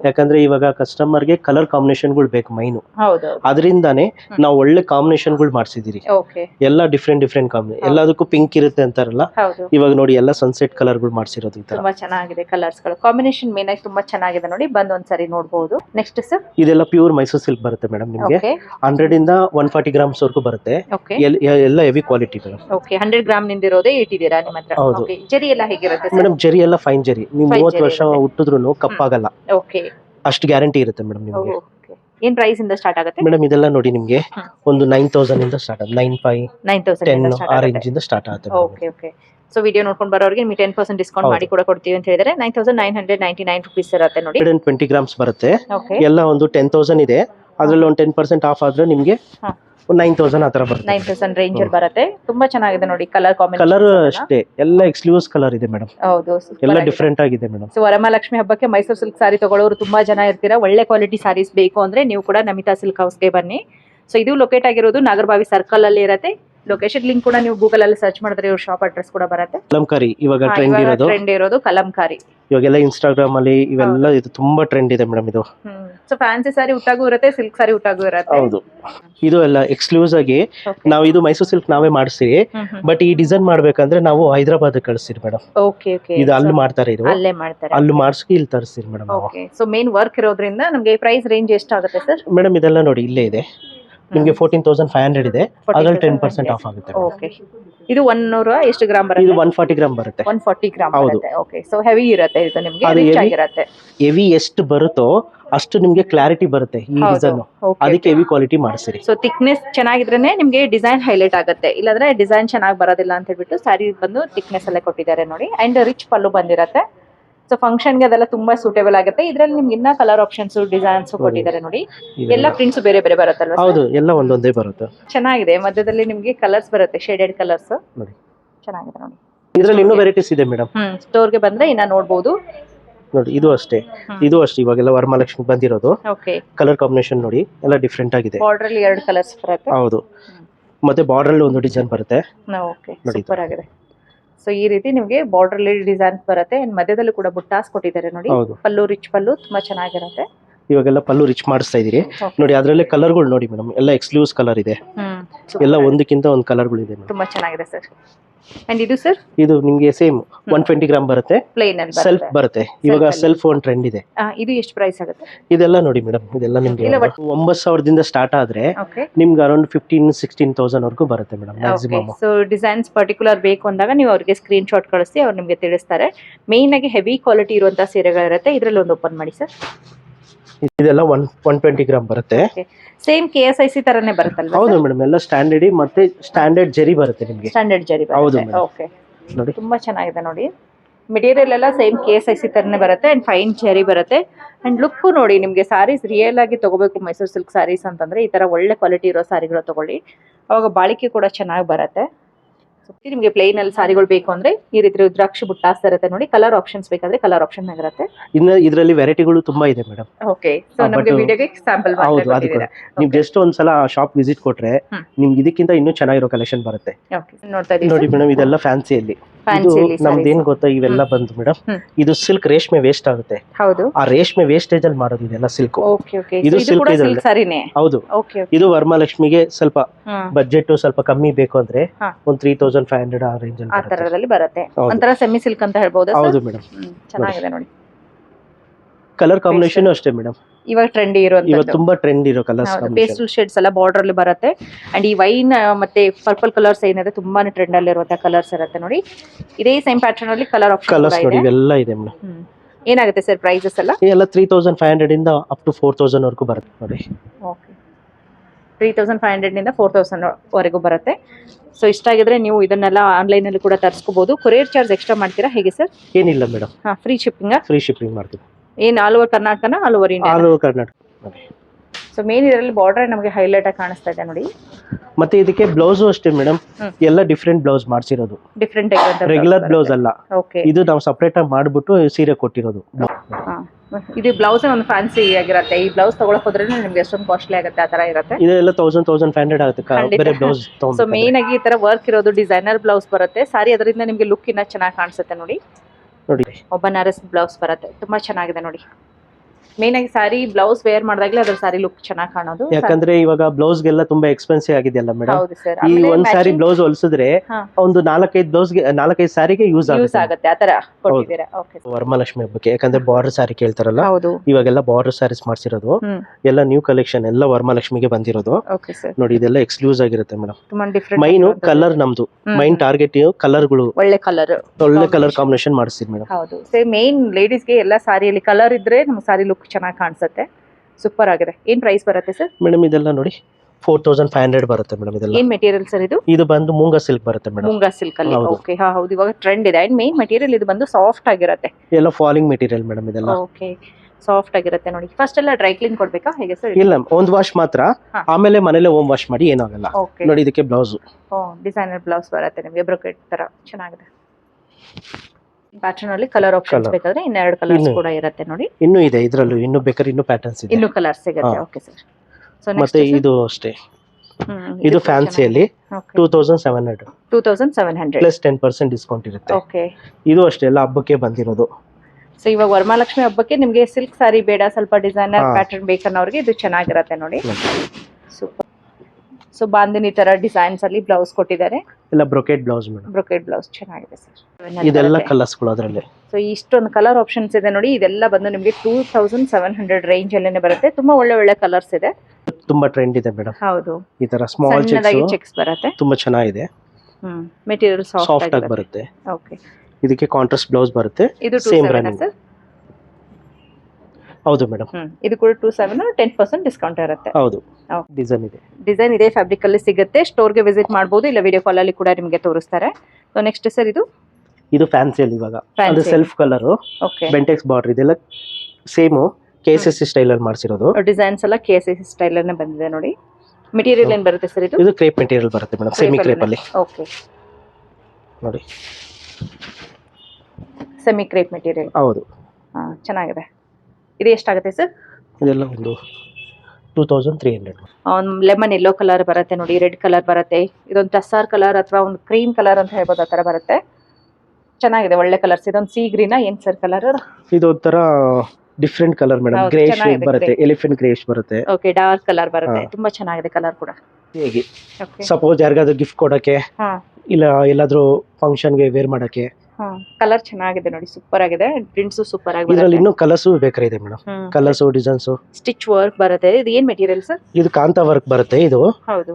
ಯಾಕಂದ್ರೆ ಇವಾಗ ಕಸ್ಟಮರ್ಗೆ ಕಲರ್ ಕಾಂಬಿನೇಷನ್ಗಳು ಬೇಕು ಮೈನು ಹೌದು ಅದರಿಂದಾನೇ ನಾವು ಒಳ್ಳೆ ಕಾಂಬಿನೇಷನ್ಗಳು ಓಕೆ. ಎಲ್ಲ ಡಿಫ್ರೆಂಟ್ ಡಿಫ್ರೆಂಟ್ ಕಾಂಬಿನೇಷನ್ ಎಲ್ಲದಕ್ಕೂ ಪಿಂಕ್ ಇರುತ್ತೆ ಅಂತಾರಲ್ಲ? ಇವಾಗ ನೋಡಿ ಎಲ್ಲ ಸನ್ಸೆಟ್ ಕಲರ್ಗಳು ಮಾಡಿಸಿರೋದು ಈ ತರ. ತುಂಬಾ ಚೆನ್ನಾಗಿದೆ ಕಲರ್ಸ್ಗಳು ಕಾಂಬಿನೇಷನ್ ಮೇನ್ ಆಗಿ ತುಂಬಾ ಚೆನ್ನಾಗಿದೆ ನೋಡಿ. ಬಂದ್ ಒಂದ್ಸರಿ ನೋಡಬಹುದು ನೆಕ್ಸ್ಟ್ ಸರ್ ಇದೆಲ್ಲ ಪ್ಯೂರ್ ಮೈಸೂರ್ ಸಿಲ್ಕ್ ಬರುತ್ತೆ ಮೇಡಮ್ ನಿಮಗೆ. ಹಂಡ್ರೆಡ್ ಇಂದ ಒನ್ ಫಾರ್ಟಿ ಗ್ರಾಮ್ಸ್ ವರ್ಗೂ ಬರುತ್ತೆ. ಎಲ್ಲ heavy quality madam. Okay. Hundred gram ನಿಂದಿರೋದೇ ಇಟ್ಟಿದ್ದೀರಾ ನಿಮ್ಮ ಹತ್ರ? ಹೌದು. ಜರಿ ಎಲ್ಲ ಹೇಗಿರುತ್ತೆ ಮೇಡಮ್ ಜರಿ ಎಲ್ಲ ಫೈನ್ ಜರಿ. ನೀವು ಮೂವತ್ತು ವರ್ಷ. ಹುಟ್ಟಿದ್ರು ಕಪ್ಪಾಗಲ್ಲ. ಓಕೆ. ಅಷ್ಟು ಗ್ಯಾರಂಟಿ ಇರುತ್ತೆ ಮೇಡಮ್ ನಿಮಗೆ. ಏನ್ ಪ್ರೈಸ್ ಇಂದ ಸ್ಟಾರ್ಟ್ ಆಗುತ್ತೆ? ಮೇಡಮ್ ಇದೆಲ್ಲ ನೋಡಿ ನಿಮಗೆ ಒಂದು ನೈನ್ ತೌಸಂಡ್ ಇಂದ ಸ್ಟಾರ್ಟ್ ಆಗುತ್ತೆ. Nine five nine thousand ten start ಆ ರೇಂಜ್ ಇಂದ ಸ್ಟಾರ್ಟ್ ಆಗುತ್ತೆ ಓಕೆ ಓಕೆ ಸೊ ವಿಡಿಯೋ ನೋಡ್ಕೊಂಡು ಬರೋರಿಗೆ ನಿಮಗೆ ಟೆನ್ ಪರ್ಸೆಂಟ್ ಡಿಸ್ಕೌಂಟ್ ಮಾಡಿ ಕೂಡ ಕೊಡ್ತೀವಿ ಅಂತ ಹೇಳಿದ್ರೆ nine thousand nine hundred ninety nine rupees ಇರುತ್ತೆ ನೋಡಿ. ಹಂಡ್ರೆಡ್ ಟ್ವೆಂಟಿ ಗ್ರಾಮ್ಸ್ ಬರುತ್ತೆ. ಎಲ್ಲ ಒಂದು ಟೆನ್ ತೌಸಂಡ್ ಇದೆ. ಅದರಲ್ಲಿ ಒಂದು ಟೆನ್ ಪರ್ಸೆಂಟ್ ಆಫ್ ಆದ್ರೆ ನಿಮಗೆ ನೈನ್ ತೌಸಂಡ್ ಆ ಥರ ಬರುತ್ತೆ. ನೈನ್ ತೌಸಂಡ್ ರೇಂಜ್ ಅಲ್ಲಿ ಬರುತ್ತೆ. ತುಂಬಾ ಚೆನ್ನಾಗಿದೆ ನೋಡಿ ಕಲರ್ ಕಾಂಬಿನೇಷನ್ ಕಲರ್ ಅಷ್ಟೇ ಎಲ್ಲ ಎಕ್ಸ್ಕ್ಲೂಸ್ ಕಲರ್ ಇದೆ ಮೇಡಮ್ ಹೌದು ಎಲ್ಲ ಡಿಫ್ರೆಂಟ್ ಆಗಿದೆ ಮೇಡಮ್ ಸೊ ವರಮಹಾಲಕ್ಷ್ಮಿ ಹಬ್ಬಕ್ಕೆ ಮೈಸೂರು ಸಿಲ್ಕ್ ಸಾರಿ ತಗೊಳ್ಳೋರು ತುಂಬಾ ಜನ ಇರ್ತೀರಾ. ಒಳ್ಳೆ ಕ್ವಾಲಿಟಿ ಸಾರೀಸ್ ಬೇಕು ಅಂದ್ರೆ ನೀವು ಕೂಡ ನಮಿತಾ ಸಿಲ್ಕ್ ಹೌಸ್ಗೆ ಬನ್ನಿ. ಸೊ ಇದು ಲೊಕೇಟ್ ಆಗಿರೋದು ನಾಗರಬಾವಿ ಸರ್ಕಲ್ ಅಲ್ಲಿ ಇರುತ್ತೆ. ಲೊಕೇಶನ್ ಲಿಂಕ್ ಕೂಡ ನೀವು ಗೂಗಲ್ ಅಲ್ಲಿ ಸರ್ಚ್ ಮಾಡಿದ್ರೆ ಇವ್ರ ಶಾಪ್ ಅಡ್ರೆಸ್ ಕೂಡ ಬರುತ್ತೆ. ಕಲಂಕಾರಿ ಇವಾಗ ಟ್ರೆಂಡ್ ಇರೋದು. ಟ್ರೆಂಡ್ ಇರೋದು ಕಲಂಕಾರಿ. ಇವಾಗೆಲ್ಲ ಇನ್ಸ್ಟಾಗ್ರಾಮ್ ಅಲ್ಲಿ ಇವೆಲ್ಲ ಇದು ತುಂಬಾ ಟ್ರೆಂಡ್ ಇದೆ ಮೇಡಮ್ ಇದು. ಸೊ ಫ್ಯಾನ್ಸಿ ಸಾರಿ ಉಟ್ಟಾಗೂ ಇರುತ್ತೆ ಸಿಲ್ಕ್ ಸಾರಿ ಉಟ್ಟಾಗೂ ಇರುತ್ತೆ. ಹೌದು. ಇದು ಎಲ್ಲ ಎಕ್ಸ್ಕ್ಲೂಸ್ ಆಗಿ ನಾವು ಇದು ಮೈಸೂರು ಸಿಲ್ಕ್ ನಾವೇ ಮಾಡಿಸ್ತೀವಿ. ಬಟ್ ಈ ಡಿಸೈನ್ ಮಾಡ್ಬೇಕಂದ್ರೆ ನಾವು ಹೈದರಾಬಾದ್ ಕಳಿಸ್ತೀವಿ ಮೇಡಮ್ ಓಕೆ ಓಕೆ ಇದು ಅಲ್ಲಿ ಮಾಡ್ತಾರೆ ಇದು ಅಲ್ಲೇ ಮಾಡ್ತಾರೆ. ಅಲ್ಲಿ ಮಾಡಿಸಿ ಇಲ್ಲಿ ತರಿಸ್ತೀವಿ madam okay so main work ಇರೋದ್ರಿಂದ ನಮಗೆ ಪ್ರೈಸ್ ರೇಂಜ್ ಎಷ್ಟಾಗುತ್ತೆ ಸರ್ ಮೇಡಮ್ ಇದೆಲ್ಲ ನೋಡಿ ಇಲ್ಲೇ ಇದೆ. ನಿಮಗೆ ಫೋರ್ಟೀನ್ ತೌಸಂಡ್ ಫೈವ್ ಹಂಡ್ರೆಡ್ ಇದೆ. ಅದ್ರಲ್ಲಿ ಟೆನ್ ಪರ್ಸೆಂಟ್ ಆಫ್ ಆಗುತ್ತೆ ಓಕೆ ಇದು ಒನ್ ನೂರ ಎಷ್ಟು ಗ್ರಾಮ್ ಇದು ಬರುತ್ತೆ ಒನ್ ಫಾರ್ಟಿ ಗ್ರಾಮ್ ಬರುತ್ತೆ. ಒನ್ ಫಾರ್ಟಿ ಗ್ರಾಮ್ ಹೌದು. ಓಕೆ ಸೊ ಹೆವಿ ಇರುತ್ತೆ ಇದು ನಿಮಗೆ ರಿಚ್ ಆಗಿರುತ್ತೆ. ಹೆವಿ ಎಷ್ಟು ಬರುತ್ತೋ ಅಷ್ಟು ನಿಮಗೆ ಕ್ಲಾರಿಟಿ ಬರುತ್ತೆ ಈ ಡಿಸೈನ್ ಅದಕ್ಕೆ ಹೆವಿ ಕ್ವಾಲಿಟಿ ಮಾಡಿಸಿರಿ. ಸೊ ಥಿಕ್ನೆಸ್ ಚೆನ್ನಾಗಿದ್ರೆ ನಿಮಗೆ ಡಿಸೈನ್ ಹೈಲೈಟ್ ಆಗುತ್ತೆ. ಇಲ್ಲಾಂದ್ರೆ ಡಿಸೈನ್ ಚೆನ್ನಾಗಿ ಬರೋದಿಲ್ಲ ಅಂತ ಹೇಳ್ಬಿಟ್ಟು ಸ್ಯಾರಿ ಬಂದು ಥಿಕ್ನೆಸ್ ಅಲ್ಲೇ ಕೊಟ್ಟಿದ್ದಾರೆ ನೋಡಿ. ಅಂಡ್ ರಿಚ್ ಪಲ್ಲು ಬಂದಿರತ್ತೆ. ಸೊ ಫಂಕ್ಷನ್ಗೆ ಅದೆಲ್ಲ ತುಂಬಾ ಸೂಟೇಬಲ್ ಆಗುತ್ತೆ. ಇದ್ರಲ್ಲಿ ನಿಮ್ಗೆ ಇನ್ನ ಕಲರ್ ಆಪ್ಷನ್ಸ್ ಡಿಸೈನ್ಸ್ ಕೊಟ್ಟಿದ್ದಾರೆ ನೋಡಿ. ಎಲ್ಲ ಪ್ರಿಂಟ್ಸ್ ಬೇರೆ ಬೇರೆ ಬರುತ್ತಲ್ವಾ sir? ಹೌದು ಎಲ್ಲ ಒಂದೊಂದೇ ಬರುತ್ತೆ. ಚೆನ್ನಾಗಿದೆ. ಮಧ್ಯದಲ್ಲಿ ನಿಮ್ಗೆ ಕಲರ್ಸ್ ಬರುತ್ತೆ ಶೇಡೆಡ್ ಕಲರ್ಸ್ ನೋಡಿ. ಚೆನ್ನಾಗಿದೆ ನೋಡಿ. ಇದ್ರಲ್ಲಿ ಇನ್ನೂ ವೆರೈಟೀಸ್ ಇದೆ ಮೇಡಮ್ ಸ್ಟೋರ್ಗೆ ಬಂದ್ರೆ ಇನ್ನ ನೋಡ್ಬೋದು. ನೋಡಿ ಇದು ಅಷ್ಟೇ. ಇದು ಅಷ್ಟೇ ಇವಾಗೆಲ್ಲ ವರಮಹಾಲಕ್ಷ್ಮಿ ಬಂದಿರೋದು. ಕಲರ್ ಕಾಂಬಿನೇಷನ್ ನೋಡಿ ಎಲ್ಲ ಡಿಫ್ರೆಂಟ್ ಆಗಿದೆ. ಬಾರ್ಡರ್ ಅಲ್ಲಿ ಎರಡು ಕಲರ್ಸ್ ಬರುತ್ತೆ? ಹೌದು. ಮತ್ತೆ ಬಾರ್ಡರ್ ಅಲ್ಲಿ ಒಂದು ಡಿಸೈನ್ ಬರುತ್ತೆ. ಓಕೆ. ಸೂಪರ್ ಆಗಿದೆ. ಸೊ ಈ ರೀತಿ ನಿಮಗೆ ಬಾರ್ಡರ್ ಅಲ್ಲಿ ಡಿಸೈನ್ಸ್ ಬರುತ್ತೆ ಮಧ್ಯದಲ್ಲಿ ಕೂಡ ಬುಟ್ಟಾಸ್ ಕೊಟ್ಟಿದ್ದಾರೆ ನೋಡಿ. ಪಲ್ಲು ರಿಚ್ ಪಲ್ಲು ತುಂಬಾ ಚೆನ್ನಾಗಿರುತ್ತೆ. ಇವಾಗೆಲ್ಲ ಪಲ್ಲು ರಿಚ್ ಮಾಡಿಸ್ತಾ ಇದೀರಿ. ನೋಡಿ ಅದ್ರಲ್ಲೇ ಕಲರ್ಗಳು ನೋಡಿ ಮೇಡಮ್ ಎಲ್ಲ ಎಕ್ಸ್ಕ್ಲೂಸ್ ಕಲರ್ ಇದೆ. ಎಲ್ಲ ಒಂದಕ್ಕಿಂತ ಒಂದು ಕಲರ್ಗಳು ಇದೆ ತುಂಬಾ ಚೆನ್ನಾಗಿದೆ ಸರ್ ಅಂಡ್ ಇದು ಸರ್ ಇದು ನಿಮಗೆ ಸೇಮ್ ಒನ್ ಟ್ವೆಂಟಿ ಗ್ರಾಮ್ ಬರುತ್ತೆ. ಪ್ಲೇನ್ ಅಲ್ಲಿ ಸೆಲ್ಫ್ ಬರುತ್ತೆ. ಇವಾಗ. ಸೆಲ್ಫ್ ಒಂದು ಟ್ರೆಂಡ್ ಇದೆ. ಇದು ಎಷ್ಟು ಪ್ರೈಸ್ ಆಗುತ್ತೆ? ಇದೆಲ್ಲ ನೋಡಿ ಮೇಡಮ್ ಇದೆಲ್ಲ ನಿಮ್ಗೆ ಒಂಬತ್ತು ಸಾವಿರದಿಂದ ಸ್ಟಾರ್ಟ್ ಆದ್ರೆ ನಿಮ್ಗೆ ಅರೌಂಡ್ ಫಿಫ್ಟೀನ್ ಸಿಕ್ಸ್ಟೀನ್ ತೌಸಂಡ್ ವರ್ಗೂ ಬರುತ್ತೆ madam maximum so designs particular ಬೇಕು ಅಂದಾಗ ನೀವು ಅವ್ರಿಗೆ ಸ್ಕ್ರೀನ್ ಶಾಟ್ ಕಳಿಸಿ ಅವ್ರು ನಿಮಗೆ ತಿಳಿಸ್ತಾರೆ. ಮೇಯ್ನ್ ಆಗಿ ಹೆವಿ ಕ್ವಾಲಿಟಿ ಇರುವಂತಹ ಸೀರೆಗಳಿರುತ್ತೆ ಇದರಲ್ಲಿ ಒಂದು ಓಪನ್ ಮಾಡಿ ಸರ್ ಇದೆಲ್ಲ ಒನ್ ಒನ್ ಟ್ವೆಂಟಿ ಗ್ರಾಮ್ ಬರುತ್ತೆ. Same K S I C ತರನೇ ಬರುತ್ತೆ ಹೌದು ಮೇಡಮ್ ಎಲ್ಲ ಸ್ಟ್ಯಾಂಡರ್ಡ್ ಮತ್ತೆ ಸ್ಟ್ಯಾಂಡರ್ಡ್ ಜರಿ ಬರುತ್ತೆ ನಿಮಗೆ. ಸ್ಟ್ಯಾಂಡರ್ಡ್ ಜರಿ ಹೌದು madam. ಓಕೆ ನೋಡಿ. ತುಂಬಾ ಚೆನ್ನಾಗಿದೆ ನೋಡಿ. ಮೆಟೀರಿಯಲ್ ಎಲ್ಲ same K S I C ತರನೇ ಬರುತ್ತೆ ಅಂಡ್ ಫೈನ್ ಚೆರಿ ಬರುತ್ತೆ. ಅಂಡ್ ಲುಕ್ ನೋಡಿ ನಿಮಗೆ ಸಾರೀಸ್ ರಿಯಲ್ ಆಗಿ ತಗೋಬೇಕು ಮೈಸೂರು ಸಿಲ್ಕ್ ಸಾರೀಸ್ ಅಂತಂದ್ರೆ ಈ ತರ ಒಳ್ಳೆ ಕ್ವಾಲಿಟಿ ಇರೋ ಸಾರಿಗಳು ತಗೊಳ್ಳಿ. ಅವಾಗ ಬಾಳಿಕೆ ಕೂಡ ಚೆನ್ನಾಗಿ ಬರುತ್ತೆ. ನಿಮಗೆ ಪ್ಲೇನ್ ಅಲ್ಲಿ ಸಾರಿಗಳು ಬೇಕು ಅಂದ್ರೆ ಈ ರೀತಿ ರುದ್ರಾಕ್ಷಿ ಬುಟ್ಟಾಸ್ ಇರುತ್ತೆ ನೋಡಿ ಕಲರ್ ಆಪ್ಷನ್ಸ್ ಬೇಕಾದ್ರೆ ಕಲರ್ ಆಪ್ಷನ್ ಆಗಿರುತ್ತೆ ಇನ್ನು ಇದರಲ್ಲಿ ವೆರೈಟಿಗಳು ತುಂಬಾ ಇದೆ ಮೇಡಮ್ ಓಕೆ ಸೊ ನಮಗೆ ವಿಡಿಯೋಗೆ ಸ್ಯಾಂಪಲ್ ಹೌದು ನೀವು ಜಸ್ಟ್ ಒಂದ್ಸಲ ಶಾಪ್ ವಿಸಿಟ್ ಕೊಟ್ರೆ. ನಿಮ್ಗೆ ಇದಕ್ಕಿಂತ ಇನ್ನೂ ಚೆನ್ನಾಗಿರೋ ಕಲೆಕ್ಷನ್ ಬರುತ್ತೆ. ಓಕೆ ನೋಡ್ತಾ ನೋಡಿ ಮೇಡಮ್ ಇದೆಲ್ಲ ಫ್ಯಾನ್ಸಿಯಲ್ಲಿ ನಮ್ದು ಏನ್. ಗೊತ್ತಾ? ಇವೆಲ್ಲ ಬಂದು ಮೇಡಮ್ ಇದು ಸಿಲ್ಕ್ ರೇಷ್ಮೆ ವೇಸ್ಟ್ ಆಗುತ್ತೆ. ಹೌದು. ಆ ರೇಷ್ಮೆ ವೇಸ್ಟೇಜ್ ಅಲ್ಲಿ ಮಾಡೋದು ಇದೆಲ್ಲ ಸಿಲ್ಕ್ ಇದು ಸಿಲ್ಕ್ ಹೌದು. ಇದು ವರ್ಮಾಲಕ್ಷ್ಮಿಗೆ ಸ್ವಲ್ಪ ಬಜೆಟ್ ಸ್ವಲ್ಪ ಕಮ್ಮಿ ಬೇಕು ಅಂದ್ರೆ. ಒಂದ್ ತ್ರೀ ತೌಸಂಡ್ ಫೈವ್ ಹಂಡ್ರೆಡ್ ಆ ರೇಂಜ್ ಆ ಬರುತ್ತೆ. ತರದಲ್ಲಿ ಬರುತ್ತೆ. ಹೌದು. ಒಂಥರ ಸೆಮಿ ಸಿಲ್ಕ್ ಅಂತ ಹೇಳ್ಬೋದು? ಹೌದು ಮೇಡಮ್ ಚೆನ್ನಾಗಿದೆ ನೋಡಿ. ಕಲರ್ ಕಾಂಬಿನೇಷನ್ ಅಷ್ಟೇ ಮೇಡಮ್ ಇವಾಗ ಟ್ರೆಂಡಿ ಇರುವಂತದ್ದು. ತುಂಬಾ ಟ್ರೆಂಡ್ ಇರೋ ಕಲರ್ಸ್ ಪೇಸ್ಟಲ್ ಶೇಡ್ಸ್ ಎಲ್ಲ ಬಾರ್ಡರ್ ಅಲ್ಲಿ ಬರುತ್ತೆ. ಅಂಡ್ ಈ ವೈನ್ ಮತ್ತೆ ಪರ್ಪಲ್ ಕಲರ್ಸ್ ಏನಿದೆ ತುಂಬಾನೇ ಟ್ರೆಂಡ್ ಅಲ್ಲಿ ಇರುವಂತಹ ಕಲರ್ಸ್ ಇರುತ್ತೆ ನೋಡಿ. ಇದೇ ಸೇಮ್ ಪ್ಯಾಟರ್ನ್ ಅಲ್ಲಿ ಕಲರ್ ಕಲರ್ಸ್ ನೋಡಿ ಆಪ್ಷನ್ ಇವೆಲ್ಲ ಇದೆ ಮೇಡಮ್. ಹ್ಮ್. ಏನಾಗುತ್ತೆ ಸರ್ ಪ್ರೈಸಸ್ ಎಲ್ಲ? ಎಲ್ಲ ತ್ರೀ ತೌಸಂಡ್ ಫೈವ್ ಹಂಡ್ರೆಡ್ ಇಂದ ಅಪ್ ಟು ಫೋರ್ ತೌಸಂಡ್ ವರೆಗೂ ಬರುತ್ತೆ ನೋಡಿ. ಓಕೆ ತ್ರೀ ತೌಸಂಡ್ ಫೈವ್ ಹಂಡ್ರೆಡ್ನಿಂದ ಫೋರ್ ತೌಸಂಡ್ ವರೆಗೂ ಬರುತ್ತೆ. ಸೊ ಇಷ್ಟ ಆಗಿದ್ರೆ ನೀವು ಇದನ್ನೆಲ್ಲ ಆನ್ಲೈನ್ ಅಲ್ಲಿ ಕೂಡ ತರಿಸ್ಕೋಬಹುದು ಕೊರಿಯರ್ ಚಾರ್ಜ್ ಎಕ್ಸ್ಟ್ರಾ ಮಾಡ್ತೀರಾ ಹೇಗೆ ಸರ್ ಏನಿಲ್ಲ ಮೇಡಮ್. ಹಾಂ ಫ್ರೀ ಶಿಪ್ಪಿಂಗ್ ಫ್ರೀ ಶಿಪ್ಪಿಂಗ್ ಮಾಡ್ತೀವಿ. ಏನು all over ಕರ್ನಾಟಕನ all over India all over Karnataka. ನೋಡಿ ಸೊ ಮೇನ್ ಇದರಲ್ಲಿ ಬಾರ್ಡರ್ ನಮಗೆ ಹೈಲೈಟ್ ಆಗಿ ಕಾಣಿಸ್ತಾ ಇದೆ ನೋಡಿ. ಮತ್ತೆ ಇದಕ್ಕೆ ಬ್ಲೌಸ್ ಅಷ್ಟೇ ಮೇಡಮ್. ಎಲ್ಲ ಡಿಫ್ರೆಂಟ್ ಬ್ಲೌಸ್ ಮಾಡ್ಸಿರೋದು. ಡಿಫ್ರೆಂಟ್ ರೆಗ್ಯುಲರ್ ಬ್ಲೌಸ್ ಅಲ್ಲ. ಓಕೆ ಇದು ನಾವು ಸಪ್ರೇಟ್ ಆಗಿ ಮಾಡ್ಬಿಟ್ಟು ಸೀರೆ ಕೊಟ್ಟಿರೋದು. ಇದು ಬ್ಲೌಸ್ ಒಂದು ಫ್ಯಾನ್ಸಿ ಆಗಿರುತ್ತೆ. ಈ ಬ್ಲೌಸ್ ತಗೊಳಕ್ ಹೋದ್ರೆ ನಿಮ್ಗೆ ಎಷ್ಟೊಂದು ಕಾಸ್ಟ್ಲಿ ಆಗುತ್ತೆ ಆ ತರ ಇರುತ್ತೆ. ಇದೆಲ್ಲ ತೌಸಂಡ್ ತೌಸಂಡ್ ಫೈವ್ ಹಂಡ್ರೆಡ್ ಆಗುತ್ತೆ. ಬೇರೆ ಬ್ಲೌಸ್ ಸೊ ಮೇನ್ ಆಗಿ ಈ ತರ ವರ್ಕ್ ಇರೋದು ಡಿಸೈನರ್ ಬ್ಲೌಸ್ ಬರುತ್ತೆ. ಸಾರಿ ಅದರಿಂದ ನಿಮ್ಗೆ ಲುಕ್ ಇನ್ನ ಚೆನ್ನಾಗಿ ಕಾಣಿಸುತ್ತೆ ನೋಡಿ. ನೋಡಿ. ಒಬ್ಬ ನರಸ್ ಬ್ಲೌಸ್ ಬರುತ್ತೆ. ತುಂಬಾ ಚೆನ್ನಾಗಿದೆ ನೋಡಿ. ಮೇನ್ ಆಗಿ ಸಾರಿ ಬ್ಲೌಸ್ ವೇರ್ ಮಾಡಿದಾಗ್ಲೇ ಅದ್ರ ಸಾರಿ ಲುಕ್ ಚೆನ್ನಾಗಿ ಕಾಣೋದು. ಯಾಕಂದ್ರೆ ಇವಾಗ ಬ್ಲೌಸ್ ಗೆಲ್ಲ ತುಂಬಾ ಎಕ್ಸ್ಪೆನ್ಸಿವ್ ಆಗಿದೆಯಲ್ಲ ಮೇಡಮ್ ಹೌದು ಸರ್ ಈ ಒಂದ್ ಸಾರಿ ಬ್ಲೌಸ್ ಹೊಲಿಸಿದ್ರೆ ಹಾ. ಒಂದು ನಾಲ್ಕೈದು ಬ್ಲೌಸ್ ನಾಲ್ಕೈದು ಸಾರಿಗೆ ಯೂಸ್ ಯೂಸ್ ಆಗುತ್ತೆ. ಆಗುತ್ತೆ ಆತರ ಕೊಟ್ಟಿದ್ದೀರಾ? ಓಕೆ ವರಮಹಾಲಕ್ಷ್ಮಿ ಹಬ್ಬಕ್ಕೆ ಯಾಕಂದ್ರೆ ಬಾರ್ಡರ್ ಸಾರಿ ಕೇಳ್ತಾರಲ್ಲ? ಹೌದು. ಇವಾಗೆಲ್ಲ ಬಾರ್ಡರ್ ಸಾರೀಸ್ ಮಾಡ್ಸಿರೋದು. ಹ್ಮ್. ಎಲ್ಲ ನ್ಯೂ ಕಲೆಕ್ಷನ್ ಎಲ್ಲ ವರಮಹಾಲಕ್ಷ್ಮಿಗೆ ಬಂದಿರೋದು. ಓಕೆ ಸರ್ ನೋಡಿ ಇದೆಲ್ಲ ಎಕ್ಸ್ಕ್ಲೂಸ್ ಆಗಿರುತ್ತೆ ಮೇಡಮ್ ತುಂಬಾ ಡಿಫ್ರೆಂಟ್ ಮೈನು ಕಲರ್ ನಮ್ದು. ಮೈನ್ ಟಾರ್ಗೆಟ್ ಕಲರ್ಗಳು ಒಳ್ಳೆ ಕಲರ್ ಒಳ್ಳೆ ಕಲರ್ ಕಾಂಬಿನೇಷನ್ ಮಾಡಿಸ್ತೀವಿ ಮೇಡಮ್ ಹೌದು. ಸೇ ಮೇನ್ ಲೇಡೀಸ್ಗೆ ಎಲ್ಲ ಸಾರಿಯಲ್ಲಿ ಕಲರ್ ಇದ್ರೆ ನಮ್ಮ ಸಾರಿ ಲುಕ್ ಚೆನ್ನಾಗಿ ಕಾಣಿಸುತ್ತೆ. ಸೂಪರ್ ಆಗಿದೆ. ಏನ್ ಪ್ರೈಸ್ ಬರುತ್ತೆ ಸರ್ ಮೇಡಮ್ ಇದೆಲ್ಲ ನೋಡಿ ಫೋರ್ ತೌಸಂಡ್ ಫೈವ್ ಹಂಡ್ರೆಡ್ ಬರುತ್ತೆ ಮೇಡಮ್ ಇದೆಲ್ಲ. ಏನ್ ಮೆಟೀರಿಯಲ್ ಸರ್ ಇದು? ಇದು ಬಂದು ಮೂಂಗ ಸಿಲ್ಕ್ ಬರುತ್ತೆ ಮೇಡಮ್ ಮುಂಗಾ ಸಿಲ್ಕ್ ಅಲ್ಲಿ. ಹೌದು. ಓಕೆ ಹಾ ಹೌದು. ಇವಾಗ ಟ್ರೆಂಡ್ ಇದೆ. ಅಂಡ್ ಮೇನ್ ಮೆಟೀರಿಯಲ್ ಇದು ಬಂದು ಸಾಫ್ಟ್ ಆಗಿರುತ್ತೆ. ಎಲ್ಲ ಫಾಲಿಂಗ್ ಮೆಟೀರಿಯಲ್ ಮೇಡಮ್ ಇದೆಲ್ಲ. ಓಕೆ ಸಾಫ್ಟ್ ಆಗಿರುತ್ತೆ ನೋಡಿ. ಫಸ್ಟ್ ಎಲ್ಲ ಡ್ರೈ ಕ್ಲೀನ್ ಕೊಡ್ಬೇಕಾ? ಹೇಗೆ ಸರ್ ಇಲ್ಲ ಒಂದ್ ವಾಶ್ ಮಾತ್ರ. ಹಾ. ಆಮೇಲೆ ಮನೇಲೆ ಓಮ್ ವಾಶ್ ಮಾಡಿ ಏನಾಗಲ್ಲ. ಓಕೆ ನೋಡಿ ಇದಕ್ಕೆ ಬ್ಲೌಸ್ ಡಿಸೈನರ್ ಬ್ಲೌಸ್ ಬರುತ್ತೆ ನಿಮಗೆ. ಬ್ರೊಕೆಟ್ ತರ. ಚೆನ್ನಾಗಿದೆ. ಪ್ಯಾಟರ್ನ್ ಅಲ್ಲಿ ಕಲರ್ ಆಪ್ಷನ್ಸ್ Colour. ಬೇಕಾದ್ರೆ ಇನ್ನೆರಡು ಕಲರ್ಸ್ ಇನ್ನು- ಕೂಡ ಇರುತ್ತೆ ನೋಡಿ. ಇನ್ನೂ ಇದೆ ಇದ್ರಲ್ಲೂ ಇನ್ನು ಬೇಕಾದ್ರೆ ಇನ್ನೂ ಪ್ಯಾಟರ್ನ್ಸ್ ಇದೆ. ಇನ್ನು ಕಲರ್ ಸಿಗುತ್ತೆ. ಹಾ. ಓಕೆ ಸರ್ ಸೊ ಮತ್ತೆ ಇದು ಅಷ್ಟೇ. ಇದು ಫ್ಯಾನ್ಸಿಯಲ್ಲಿ two thousand seven hundred two thousand seven hundred plus ten percent discount ಇರುತ್ತೆ. ಓಕೆ ಇದು ಅಷ್ಟೇ ಎಲ್ಲ ಹಬ್ಬಕ್ಕೆ ಬಂದಿರೋದು. ಸೊ ಇವಾಗ ವರಮಹಾಲಕ್ಷ್ಮಿ ಹಬ್ಬಕ್ಕೆ ನಿಮಗೆ ಸಿಲ್ಕ್ ಸಾರಿ ಬೇಡ ಸ್ವಲ್ಪ ಡಿಸೈನರ್ ಹಾ. ಪ್ಯಾಟರ್ನ್ ಬೇಕನ್ನೋರಿಗೆ ಇದು ಚೆನ್ನಾಗಿರುತ್ತೆ ನೋಡಿ. ನೋಡಿ. ಸೊ ಬಾಂದಿನಿ ತರ ಡಿಸೈನ್ಸ್ ಅಲ್ಲಿ ಬ್ಲೌಸ್ ಕೊಟ್ಟಿದ್ದಾರೆ. ಎಲ್ಲ brocade blouse madam. Brocade blouse ಚೆನ್ನಾಗಿದೆ ಸರ್ ಇದೆಲ್ಲ ಕಲರ್ಸ್ಗಳು ಅದರಲ್ಲಿ. ಸೊ ಇಷ್ಟೊಂದು ಕಲರ್ ಆಪ್ಷನ್ಸ್ ಇದೆ ನೋಡಿ ಇದೆಲ್ಲ ಬಂದು ನಿಮಗೆ two thousand seven hundred range ಅಲ್ಲೇ ಬರುತ್ತೆ. ತುಂಬಾ ಒಳ್ಳೆ ಒಳ್ಳೆ ಕಲರ್ಸ್ ಇದೆ. ತುಂಬಾ ಟ್ರೆಂಡ್ ಇದೆ ಮೇಡಮ್. ಹೌದು. ಈ ತರ ಸ್ಮಾಲ್ ಚೆಕ್ಸ್ ಚೆಕ್ಸ್ ಬರುತ್ತೆ. ತುಂಬಾ ಚೆನ್ನಾಗಿದೆ. ಮೆಟೀರಿಯಲ್ ಸಾಫ್ಟ್ ಆಗಿ ಬರುತ್ತೆ. ಓಕೆ ಇದಕ್ಕೆ ಕಾಂಟ್ರಾಸ್ಟ್ ಬ್ಲೌಸ್ ಬರುತ್ತೆ. ಇದು ಸೇಮ್ ಬ್ರ್ಯಾಂಡ್ ಸರ್ ಹೌದು ಮೇಡಮ್. ಇದು ಕೂಡ two seven ten percent discount ಇರುತ್ತೆ. ಹೌದು. ಡಿಸೈನ್ ಇದೆ. ಡಿಸೈನ್ ಇದೆ ಫ್ಯಾಬ್ರಿಕ್ ಅಲ್ಲಿ ಸಿಗುತ್ತೆ. ಸ್ಟೋರ್ಗೆ ವಿಸಿಟ್ ಮಾಡಬಹುದು ಇಲ್ಲ ವಿಡಿಯೋ ಕಾಲ್ ಅಲ್ಲಿ ಕೂಡ ನಿಮಗೆ ತೋರಿಸ್ತಾರೆ. ಸೊ ನೆಕ್ಸ್ಟ್ ಸರ್ ಇದು? ಇದು ಫ್ಯಾನ್ಸಿಯಲ್ಲಿ ಇವಾಗ. ಅದು self colour okay bentex border ಇದೆಲ್ಲ same K S S style ಅಲ್ಲಿ ಮಾಡಿಸಿರೋದು. ಡಿಸೈನ್ಸ್ ಎಲ್ಲ ಕೆ ಎಸ್ ಎಸ್ ಸ್ಟೈಲ್ ಬಂದಿದೆ ನೋಡಿ. ಮೆಟೀರಿಯಲ್ ಏನ್ ಬರುತ್ತೆ ಸರ್ ಇದು? ಇದು ಕ್ರೇಪ್ ಮೆಟೀರಿಯಲ್ ಬರುತ್ತೆ ಮೇಡಮ್ ಸೆಮಿ ಕ್ರೇಪ್ ಅಲ್ಲಿ. ಓಕೆ ನೋಡಿ. ಸೆಮಿ ಕ್ರೇಪ್ ಮೆಟೀರಿಯಲ್ ಹೌದು ಚೆನ್ನಾಗಿದೆ. ಇದು ಎಷ್ಟಾಗುತ್ತೆ ಸರ್? ಇದೆಲ್ಲ ಒಂದು ಟೂ ತೌಸಂಡ್ ತ್ರೀ ಹಂಡ್ರೆಡ್ ಒಂದು ಲೆಮನ್ ಎಲ್ಲೋ ಕಲರ್ ಬರುತ್ತೆ ನೋಡಿ ರೆಡ್ ಕಲರ್ ಬರುತ್ತೆ. ಇದೊಂದು ಟಸ್ಸಾರ್ ಕಲರ್ ಅಥವಾ ಒಂದು ಕ್ರೀಮ್ ಕಲರ್ ಅಂತ ಹೇಳ್ಬೋದು ಆ ಥರ ಬರುತ್ತೆ. ಚೆನ್ನಾಗಿದೆ ಒಳ್ಳೆ ಕಲರ್ಸ್. ಇದೊಂದು ಸಿ ಗ್ರೀನ ಏನು ಸರ್ ಕಲರ್? ಇದು ಒಂಥರ ಡಿಫ್ರೆಂಟ್ ಕಲರ್ ಮೇಡಮ್ ಹೌದು, ಚೆನ್ನಾಗಿದೆ, ಬರುತ್ತೆ grey. ಎಲಿಫೆಂಟ್ ಗ್ರೇಶ್ ಬರುತ್ತೆ. ಓಕೆ ಡಾರ್ಕ್ ಕಲರ್ ಬರುತ್ತೆ. ಹಾ. ತುಂಬಾ ಚೆನ್ನಾಗಿದೆ ಕಲರ್ ಕೂಡ. ಹೇಗೆ? ಓಕೆ ಸಪೋಸ್ ಯಾರಿಗಾದ್ರೂ ಗಿಫ್ಟ್ ಕೊಡಕ್ಕೆ ಹಾ. ಇಲ್ಲ ಎಲ್ಲಾದ್ರೂ ಫಂಕ್ಷನ್ಗೆ ವೇರ್ ಮಾಡಕ್ಕೆ ಕಲರ್ ಚೆನ್ನಾಗಿದೆ ನೋಡಿ ಸೂಪರ್ ಆಗಿದೆ. ಪ್ರಿಂಟ್ಸು ಸೂಪರ್ ಆಗಿದೆ ಇದ್ರಲ್ಲಿ ಇನ್ನೂ ಕಲರ್ಸು ಬೇಕಾಗಿದೆ madam? Colours designs stitch work ಬರುತ್ತೆ. ಇದು ಏನ್ ಮೆಟೀರಿಯಲ್ ಸರ್ ಇದು ಕಾಂತ ವರ್ಕ್ ಬರುತ್ತೆ ಇದು.